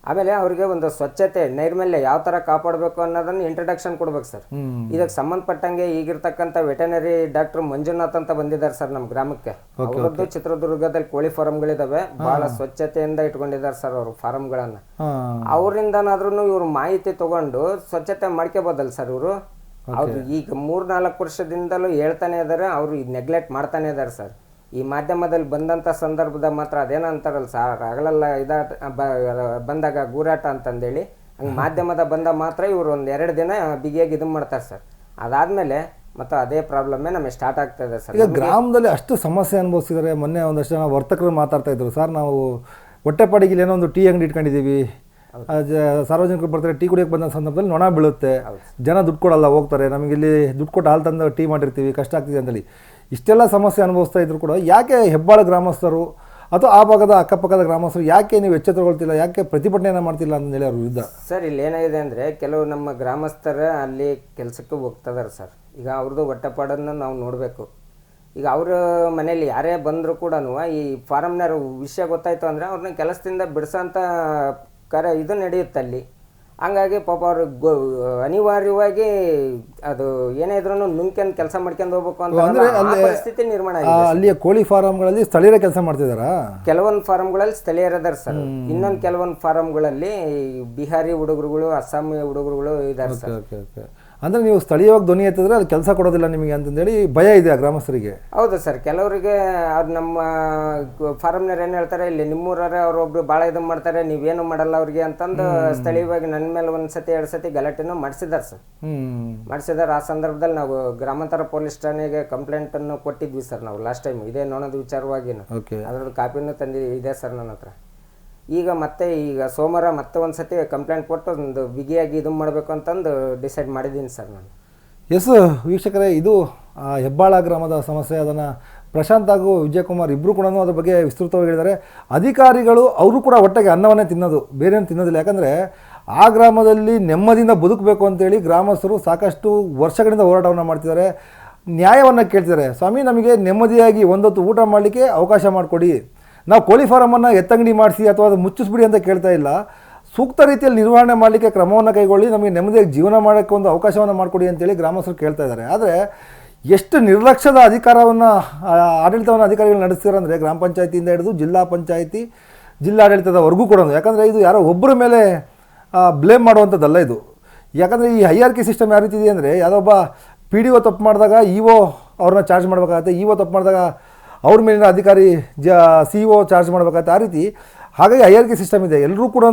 ಆಮೇಲೆ ಅವರಿಗೆ ಒಂದು ಸ್ವಚ್ಛತೆ ನೈರ್ಮಲ್ಯ ಯಾವ ತರ ಕಾಪಾಡಬೇಕು ಅನ್ನೋದನ್ನ ಇಂಟ್ರಡಕ್ಷನ್ ಕೊಡ್ಬೇಕು ಸರ್. ಇದಕ್ಕೆ ಸಂಬಂಧಪಟ್ಟಂಗೆ ಈಗಿರ್ತಕ್ಕಂಥ ವೆಟನರಿ ಡಾಕ್ಟರ್ ಮಂಜುನಾಥ್ ಅಂತ ಬಂದಿದ್ದಾರೆ ಸರ್ ನಮ್ಮ ಗ್ರಾಮಕ್ಕೆ. ಅವರದ್ದು ಚಿತ್ರದುರ್ಗದಲ್ಲಿ ಕೋಳಿ ಫಾರಂಗಳಿದಾವೆ. ಬಹಳ ಸ್ವಚ್ಛತೆಯಿಂದ ಇಟ್ಕೊಂಡಿದ್ದಾರೆ ಸರ್ ಅವರು ಫಾರಂಗಳನ್ನ. ಅವರಿಂದನಾದ್ರೂ ಇವ್ರು ಮಾಹಿತಿ ತಗೊಂಡು ಸ್ವಚ್ಛತೆ ಮಾಡ್ಕೋಬೋದಲ್ಲ ಸರ್ ಇವರು? ಅವ್ರು ಈಗ ಮೂರ್ನಾಲ್ಕು ವರ್ಷದಿಂದಲೂ ಹೇಳ್ತಾನೆ ಇದ್ದಾರೆ ಅವರು ನೆಗ್ಲೆಕ್ಟ್ ಮಾಡ್ತಾನೆ ಇದ್ದಾರೆ ಸರ್. ಈ ಮಾಧ್ಯಮದಲ್ಲಿ ಬಂದಂಥ ಸಂದರ್ಭದಾಗ ಮಾತ್ರ ಅದೇನೋ ಅಂತಾರಲ್ಲ ಸರ್ ಹಗಲೆಲ್ಲ ಇದಾಟ ಬಂದಾಗ ಗೂರಾಟ ಅಂತಂದೇಳಿ ಹಂಗೆ ಮಾಧ್ಯಮದ ಬಂದ ಮಾತ್ರ ಇವರು ಒಂದು ಎರಡು ದಿನ ಬಿಗಿಯಾಗಿ ಇದು ಮಾಡ್ತಾರೆ ಸರ್. ಅದಾದಮೇಲೆ ಮತ್ತು ಅದೇ ಪ್ರಾಬ್ಲಮ್ಮೇ ನಮಗೆ ಸ್ಟಾರ್ಟ್ ಆಗ್ತಾ ಇದೆ ಸರ್. ಈಗ ಗ್ರಾಮದಲ್ಲಿ ಅಷ್ಟು ಸಮಸ್ಯೆ ಅನುಭವಿಸಿದರೆ ಮೊನ್ನೆ ಒಂದಷ್ಟು ಜನ ವರ್ತಕರು ಮಾತಾಡ್ತಾ ಇದ್ರು. ಸರ್ ನಾವು ಹೊಟ್ಟೆಪಾಡಿಗೆ ಏನೋ ಒಂದು ಟೀ ಅಂಗಡಿ ಇಟ್ಕೊಂಡಿದ್ದೀವಿ. ಸಾರ್ವಜನಿಕರು ಬರ್ತಾರೆ ಟೀ ಕುಡಿಯೋಕೆ ಬಂದ ಸಂದರ್ಭದಲ್ಲಿ ನೊಣ ಬೀಳುತ್ತೆ. ಜನ ದುಡ್ಡು ಕೊಡಲ್ಲ ಹೋಗ್ತಾರೆ. ನಮಗಿಲ್ಲಿ ಇಲ್ಲಿ ದುಡ್ಡು ಕೊಟ್ಟು ಹಾಲು ತಂದು ಟೀ ಮಾಡಿರ್ತೀವಿ ಕಷ್ಟ ಆಗ್ತಿದೆ ಅಂತೇಳಿ. ಇಷ್ಟೆಲ್ಲ ಸಮಸ್ಯೆ ಅನುಭವಿಸ್ತಾ ಇದ್ರು ಕೂಡ ಯಾಕೆ ಹೆಬ್ಬಾಳ ಗ್ರಾಮಸ್ಥರು ಅಥವಾ ಆ ಭಾಗದ ಅಕ್ಕಪಕ್ಕದ ಗ್ರಾಮಸ್ಥರು ಯಾಕೆ ನೀವು ಎಚ್ಚೆತ್ತುಕೊಳ್ತಿಲ್ಲ ಯಾಕೆ ಪ್ರತಿಭಟನೆಯನ್ನು ಮಾಡ್ತಿಲ್ಲ ಅಂತೇಳಿ ಅವ್ರ ವಿರುದ್ಧ? ಸರ್, ಇಲ್ಲಿ ಏನಾಗಿದೆ ಅಂದರೆ ಕೆಲವು ನಮ್ಮ ಗ್ರಾಮಸ್ಥರ ಅಲ್ಲಿ ಕೆಲಸಕ್ಕೆ ಹೋಗ್ತದಾರೆ ಸರ್. ಈಗ ಅವ್ರದ್ದು ಹೊಟ್ಟೆಪಾಡನ್ನು ನಾವು ನೋಡಬೇಕು. ಈಗ ಅವ್ರ ಮನೇಲಿ ಯಾರೇ ಬಂದರೂ ಕೂಡ ಈ ಫಾರಮ್ನವ್ರ ವಿಷಯ ಗೊತ್ತಾಯಿತು ಅಂದರೆ ಅವ್ರನ್ನ ಕೆಲಸದಿಂದ ಬಿಡಿಸೋಂಥ ಕರೆ ಇದು ನಡೆಯುತ್ತೆ ಅಲ್ಲಿ. ಹಂಗಾಗಿ ಪಾಪ ಅವ್ರು ಗೊ ಅನಿವಾರ್ಯವಾಗಿ ಅದು ಏನೇ ಇದ್ರೂ ನುಂಗ್ಕೊಂಡು ಕೆಲಸ ಮಾಡ್ಕೊಂಡು ಹೋಗ್ಬೇಕು ಅಂತ ಪರಿಸ್ಥಿತಿ ನಿರ್ಮಾಣ ಆಗಿದೆ ಅಲ್ಲಿಯ ಕೋಳಿ ಫಾರಂಗಳಲ್ಲಿ ಸ್ಥಳೀಯರ ಕೆಲಸ ಮಾಡ್ತಿದಾರ? ಕೆಲವೊಂದು ಫಾರಂಗಳಲ್ಲಿ ಸ್ಥಳೀಯರದಾರ ಸರ್. ಇನ್ನೊಂದು ಕೆಲವೊಂದು ಫಾರಂಗಳಲ್ಲಿ ಬಿಹಾರಿ ಹುಡುಗರುಗಳು ಅಸ್ಸಾಮಿ ಹುಡುಗರುಗಳು ಇದಾರೆ ಸರ್. Okay okay. ಅಂದರೆ ನೀವು ಸ್ಥಳೀಯವಾಗಿ ಧ್ವನಿ ಎತ್ತಿದ್ರೆ ಅದು ಕೆಲಸ ಕೊಡೋದಿಲ್ಲ ನಿಮಗೆ ಅಂತಂದೇಳಿ ಭಯ ಇದೆ ಆ ಗ್ರಾಮಸ್ಥರಿಗೆ. ಹೌದು ಸರ್ ಕೆಲವರಿಗೆ ಅವ್ರು ನಮ್ಮ ಫಾರಮ್ನವ್ರು ಏನು ಹೇಳ್ತಾರೆ ಇಲ್ಲಿ ನಿಮ್ಮೂರವ್ರೆ ಅವರೊಬ್ರು ಭಾಳ ಇದು ಮಾಡ್ತಾರೆ ನೀವೇನು ಮಾಡಲ್ಲ ಅವ್ರಿಗೆ ಅಂತಂದು ಸ್ಥಳೀಯವಾಗಿ ನನ್ನ ಮೇಲೆ ಒಂದು ಸತಿ ಎರಡು ಸತಿ ಗಲಾಟೆನೂ ಮಾಡಿಸಿದ್ದಾರೆ ಸರ್. ಮಾಡಿಸಿದ್ದಾರೆ ಆ ಸಂದರ್ಭದಲ್ಲಿ ನಾವು ಗ್ರಾಮಾಂತರ ಪೊಲೀಸ್ ಠಾಣೆಗೆ ಕಂಪ್ಲೇಂಟನ್ನು ಕೊಟ್ಟಿದ್ವಿ ಸರ್ ನಾವು ಲಾಸ್ಟ್ ಟೈಮ್ ಇದೇ ನೋಡೋದು ವಿಚಾರವಾಗಿ ಅದ್ರದ್ದು ಕಾಪಿನೂ ತಂದಿದ್ದೀವಿ ಇದೆ ಸರ್ ನನ್ನ ಹತ್ರ. ಈಗ ಮತ್ತೆ ಈಗ ಸೋಮವಾರ ಮತ್ತೆ ಒಂದು ಸತಿ ಕಂಪ್ಲೇಂಟ್ ಕೊಟ್ಟು ಒಂದು ಬಿಗಿಯಾಗಿ ಇದು ಮಾಡಬೇಕು ಅಂತಂದು ಡಿಸೈಡ್ ಮಾಡಿದ್ದೀನಿ ಸರ್ ನಾನು. ಎಸ್ ವೀಕ್ಷಕರೇ, ಇದು ಹೆಬ್ಬಾಳ ಗ್ರಾಮದ ಸಮಸ್ಯೆ. ಅದನ್ನು ಪ್ರಶಾಂತ್ ಹಾಗೂ ವಿಜಯಕುಮಾರ್ ಇಬ್ಬರು ಕೂಡ ಅದ್ರ ಬಗ್ಗೆ ವಿಸ್ತೃತವಾಗಿ ಹೇಳಿದ್ದಾರೆ. ಅಧಿಕಾರಿಗಳು ಅವರು ಕೂಡ ಒಟ್ಟಿಗೆ ಅನ್ನವನ್ನೇ ತಿನ್ನೋದು, ಬೇರೇನು ತಿನ್ನೋದಿಲ್ಲ. ಯಾಕಂದರೆ ಆ ಗ್ರಾಮದಲ್ಲಿ ನೆಮ್ಮದಿಯಿಂದ ಬದುಕಬೇಕು ಅಂತೇಳಿ ಗ್ರಾಮಸ್ಥರು ಸಾಕಷ್ಟು ವರ್ಷಗಳಿಂದ ಹೋರಾಟವನ್ನು ಮಾಡ್ತಿದ್ದಾರೆ. ನ್ಯಾಯವನ್ನು ಕೇಳ್ತಿದ್ದಾರೆ. ಸ್ವಾಮಿ, ನಮಗೆ ನೆಮ್ಮದಿಯಾಗಿ ಒಂದೊತ್ತು ಊಟ ಮಾಡಲಿಕ್ಕೆ ಅವಕಾಶ ಮಾಡಿಕೊಡಿ. ನಾವು ಕೋಳಿ ಫಾರಮನ್ನು ಎತ್ತಂಗಡಿ ಮಾಡಿಸಿ ಅಥವಾ ಅದು ಮುಚ್ಚಿಸ್ಬಿಡಿ ಅಂತ ಕೇಳ್ತಾ ಇಲ್ಲ. ಸೂಕ್ತ ರೀತಿಯಲ್ಲಿ ನಿರ್ವಹಣೆ ಮಾಡಲಿಕ್ಕೆ ಕ್ರಮವನ್ನು ಕೈಗೊಳ್ಳಿ, ನಮಗೆ ನೆಮ್ಮದಿಯಾಗಿ ಜೀವನ ಮಾಡೋಕ್ಕೆ ಒಂದು ಅವಕಾಶವನ್ನು ಮಾಡಿಕೊಡಿ ಅಂತೇಳಿ ಗ್ರಾಮಸ್ಥರು ಕೇಳ್ತಾ ಇದ್ದಾರೆ. ಆದರೆ ಎಷ್ಟು ನಿರ್ಲಕ್ಷ್ಯದ ಅಧಿಕಾರವನ್ನು ಆಡಳಿತವನ್ನು ಅಧಿಕಾರಿಗಳು ನಡೆಸ್ತಾರೆ ಅಂದರೆ ಗ್ರಾಮ ಪಂಚಾಯತಿಯಿಂದ ಹಿಡಿದು ಜಿಲ್ಲಾ ಪಂಚಾಯತಿ, ಜಿಲ್ಲಾಡಳಿತದವರೆಗೂ ಕೂಡ ಯಾಕಂದರೆ ಇದು ಯಾರೋ ಒಬ್ಬರ ಮೇಲೆ ಬ್ಲೇಮ್ ಮಾಡುವಂಥದ್ದಲ್ಲ ಇದು. ಯಾಕಂದರೆ ಈ ಹೈಯಾರ್ಕಿ ಸಿಸ್ಟಮ್ ಯಾವ ರೀತಿ ಇದೆ ಅಂದರೆ ಯಾವುದೊಬ್ಬ ಪಿ ಡಿ ಒ ತಪ್ಪು ಮಾಡಿದಾಗ ಇ ಒ ಅವ್ರನ್ನ ಚಾರ್ಜ್ ಮಾಡಬೇಕಾಗತ್ತೆ ಇ ಒ ತಪ್ಪು ಮಾಡಿದಾಗ ಅವ್ರ ಮೇಲಿನ ಅಧಿಕಾರಿ ಜ ಸಿ ಒ ಚಾರ್ಜ್ ಮಾಡಬೇಕಾಗುತ್ತೆ ಆ ರೀತಿ ಹಾಗಾಗಿ ಹೈಯರ್ಕಿ ಸಿಸ್ಟಮ್ ಇದೆ. ಎಲ್ಲರೂ ಕೂಡ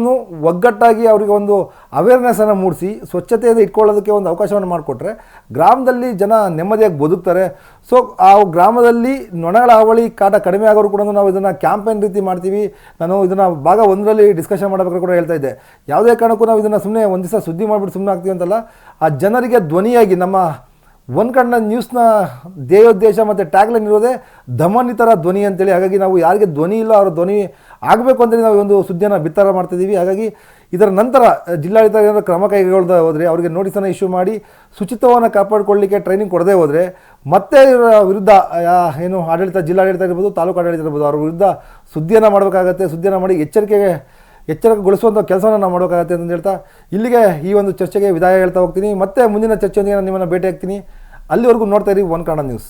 ಒಗ್ಗಟ್ಟಾಗಿ ಅವರಿಗೆ ಒಂದು ಅವೇರ್ನೆಸ್ಸನ್ನು ಮೂಡಿಸಿ, ಸ್ವಚ್ಛತೆಯನ್ನು ಇಟ್ಕೊಳ್ಳೋದಕ್ಕೆ ಒಂದು ಅವಕಾಶವನ್ನು ಮಾಡಿಕೊಟ್ರೆ ಗ್ರಾಮದಲ್ಲಿ ಜನ ನೆಮ್ಮದಿಯಾಗಿ ಬದುಕ್ತಾರೆ. ಸೊ ಆ ಗ್ರಾಮದಲ್ಲಿ ನೊಣಗಳ ಹಾವಳಿ ಕಾಟ ಕಡಿಮೆ ಆಗೋರು ಕೂಡ ನಾವು ಇದನ್ನು ಕ್ಯಾಂಪೇನ್ ರೀತಿ ಮಾಡ್ತೀವಿ. ನಾನು ಇದನ್ನು ಭಾಗ ಒಂದರಲ್ಲಿ ಡಿಸ್ಕಷನ್ ಮಾಡಬೇಕಾದ್ರೆ ಕೂಡ ಹೇಳ್ತಾ ಇದ್ದೆ. ಯಾವುದೇ ಕಾರಣಕ್ಕೂ ನಾವು ಇದನ್ನು ಸುಮ್ಮನೆ ಒಂದು ದಿವಸ ಸುದ್ದಿ ಮಾಡಿಬಿಟ್ಟು ಸುಮ್ಮನೆ ಆಗ್ತೀವಿ ಅಂತಲ್ಲ, ಆ ಜನರಿಗೆ ಧ್ವನಿಯಾಗಿ ನಮ್ಮ ಒಂದು ಕಣ್ಣ ನ್ಯೂಸ್ನ ಧ್ಯೇಯೋದ್ದೇಶ ಮತ್ತು ಟ್ಯಾಗ್ಲೈನ್ ಇರೋದೇ ದಮನಿತರ ಧ್ವನಿ ಅಂತೇಳಿ. ಹಾಗಾಗಿ ನಾವು ಯಾರಿಗೆ ಧ್ವನಿ ಇಲ್ಲ, ಅವರ ಧ್ವನಿ ಆಗಬೇಕು ಅಂತೇಳಿ ನಾವು ಒಂದು ಸುದ್ದಿಯನ್ನು ಬಿತ್ತರ ಮಾಡ್ತಿದ್ದೀವಿ. ಹಾಗಾಗಿ ಇದರ ನಂತರ ಜಿಲ್ಲಾಡಳಿತ ಏನಾದರೂ ಕ್ರಮ ಕೈಗೊಳ್ಳದೆ ಹೋದರೆ ಅವರಿಗೆ ನೋಟಿಸನ್ನು ಇಶ್ಯೂ ಮಾಡಿ ಶುಚಿತ್ವವನ್ನು ಕಾಪಾಡಿಕೊಳ್ಳಲಿಕ್ಕೆ ಟ್ರೈನಿಂಗ್ ಕೊಡದೇ ಹೋದರೆ ಮತ್ತೆ ಇವರ ವಿರುದ್ಧ ಏನು ಆಡಳಿತ, ಜಿಲ್ಲಾಡಳಿತ ಇರ್ಬೋದು ತಾಲೂಕು ಆಡಳಿತ ಇರ್ಬೋದು ಅವರ ವಿರುದ್ಧ ಸುದ್ದಿಯನ್ನು ಮಾಡಬೇಕಾಗತ್ತೆ. ಸುದ್ದಿಯನ್ನು ಮಾಡಿ ಎಚ್ಚರಿಕೆಗೆ ಎಚ್ಚರಿಕೆಗೊಳಿಸುವಂಥ ಕೆಲಸವನ್ನು ನಾವು ಮಾಡಬೇಕಾಗತ್ತೆ ಅಂತ ಹೇಳ್ತಾ, ಇಲ್ಲಿಗೆ ಈ ಒಂದು ಚರ್ಚೆಗೆ ವಿದಾಯ ಹೇಳ್ತಾ ಹೋಗ್ತೀನಿ. ಮತ್ತೆ ಮುಂದಿನ ಚರ್ಚೆಯೊಂದಿಗೆ ನಾನು ನಿಮ್ಮನ್ನು ಭೇಟಿ ಆಗ್ತೀನಿ ಅಲ್ಲಿವರೆಗೂ ನೋಡ್ತಾ ಇರಿ ಒನ್ ಕನ್ನಡ ನ್ಯೂಸ್.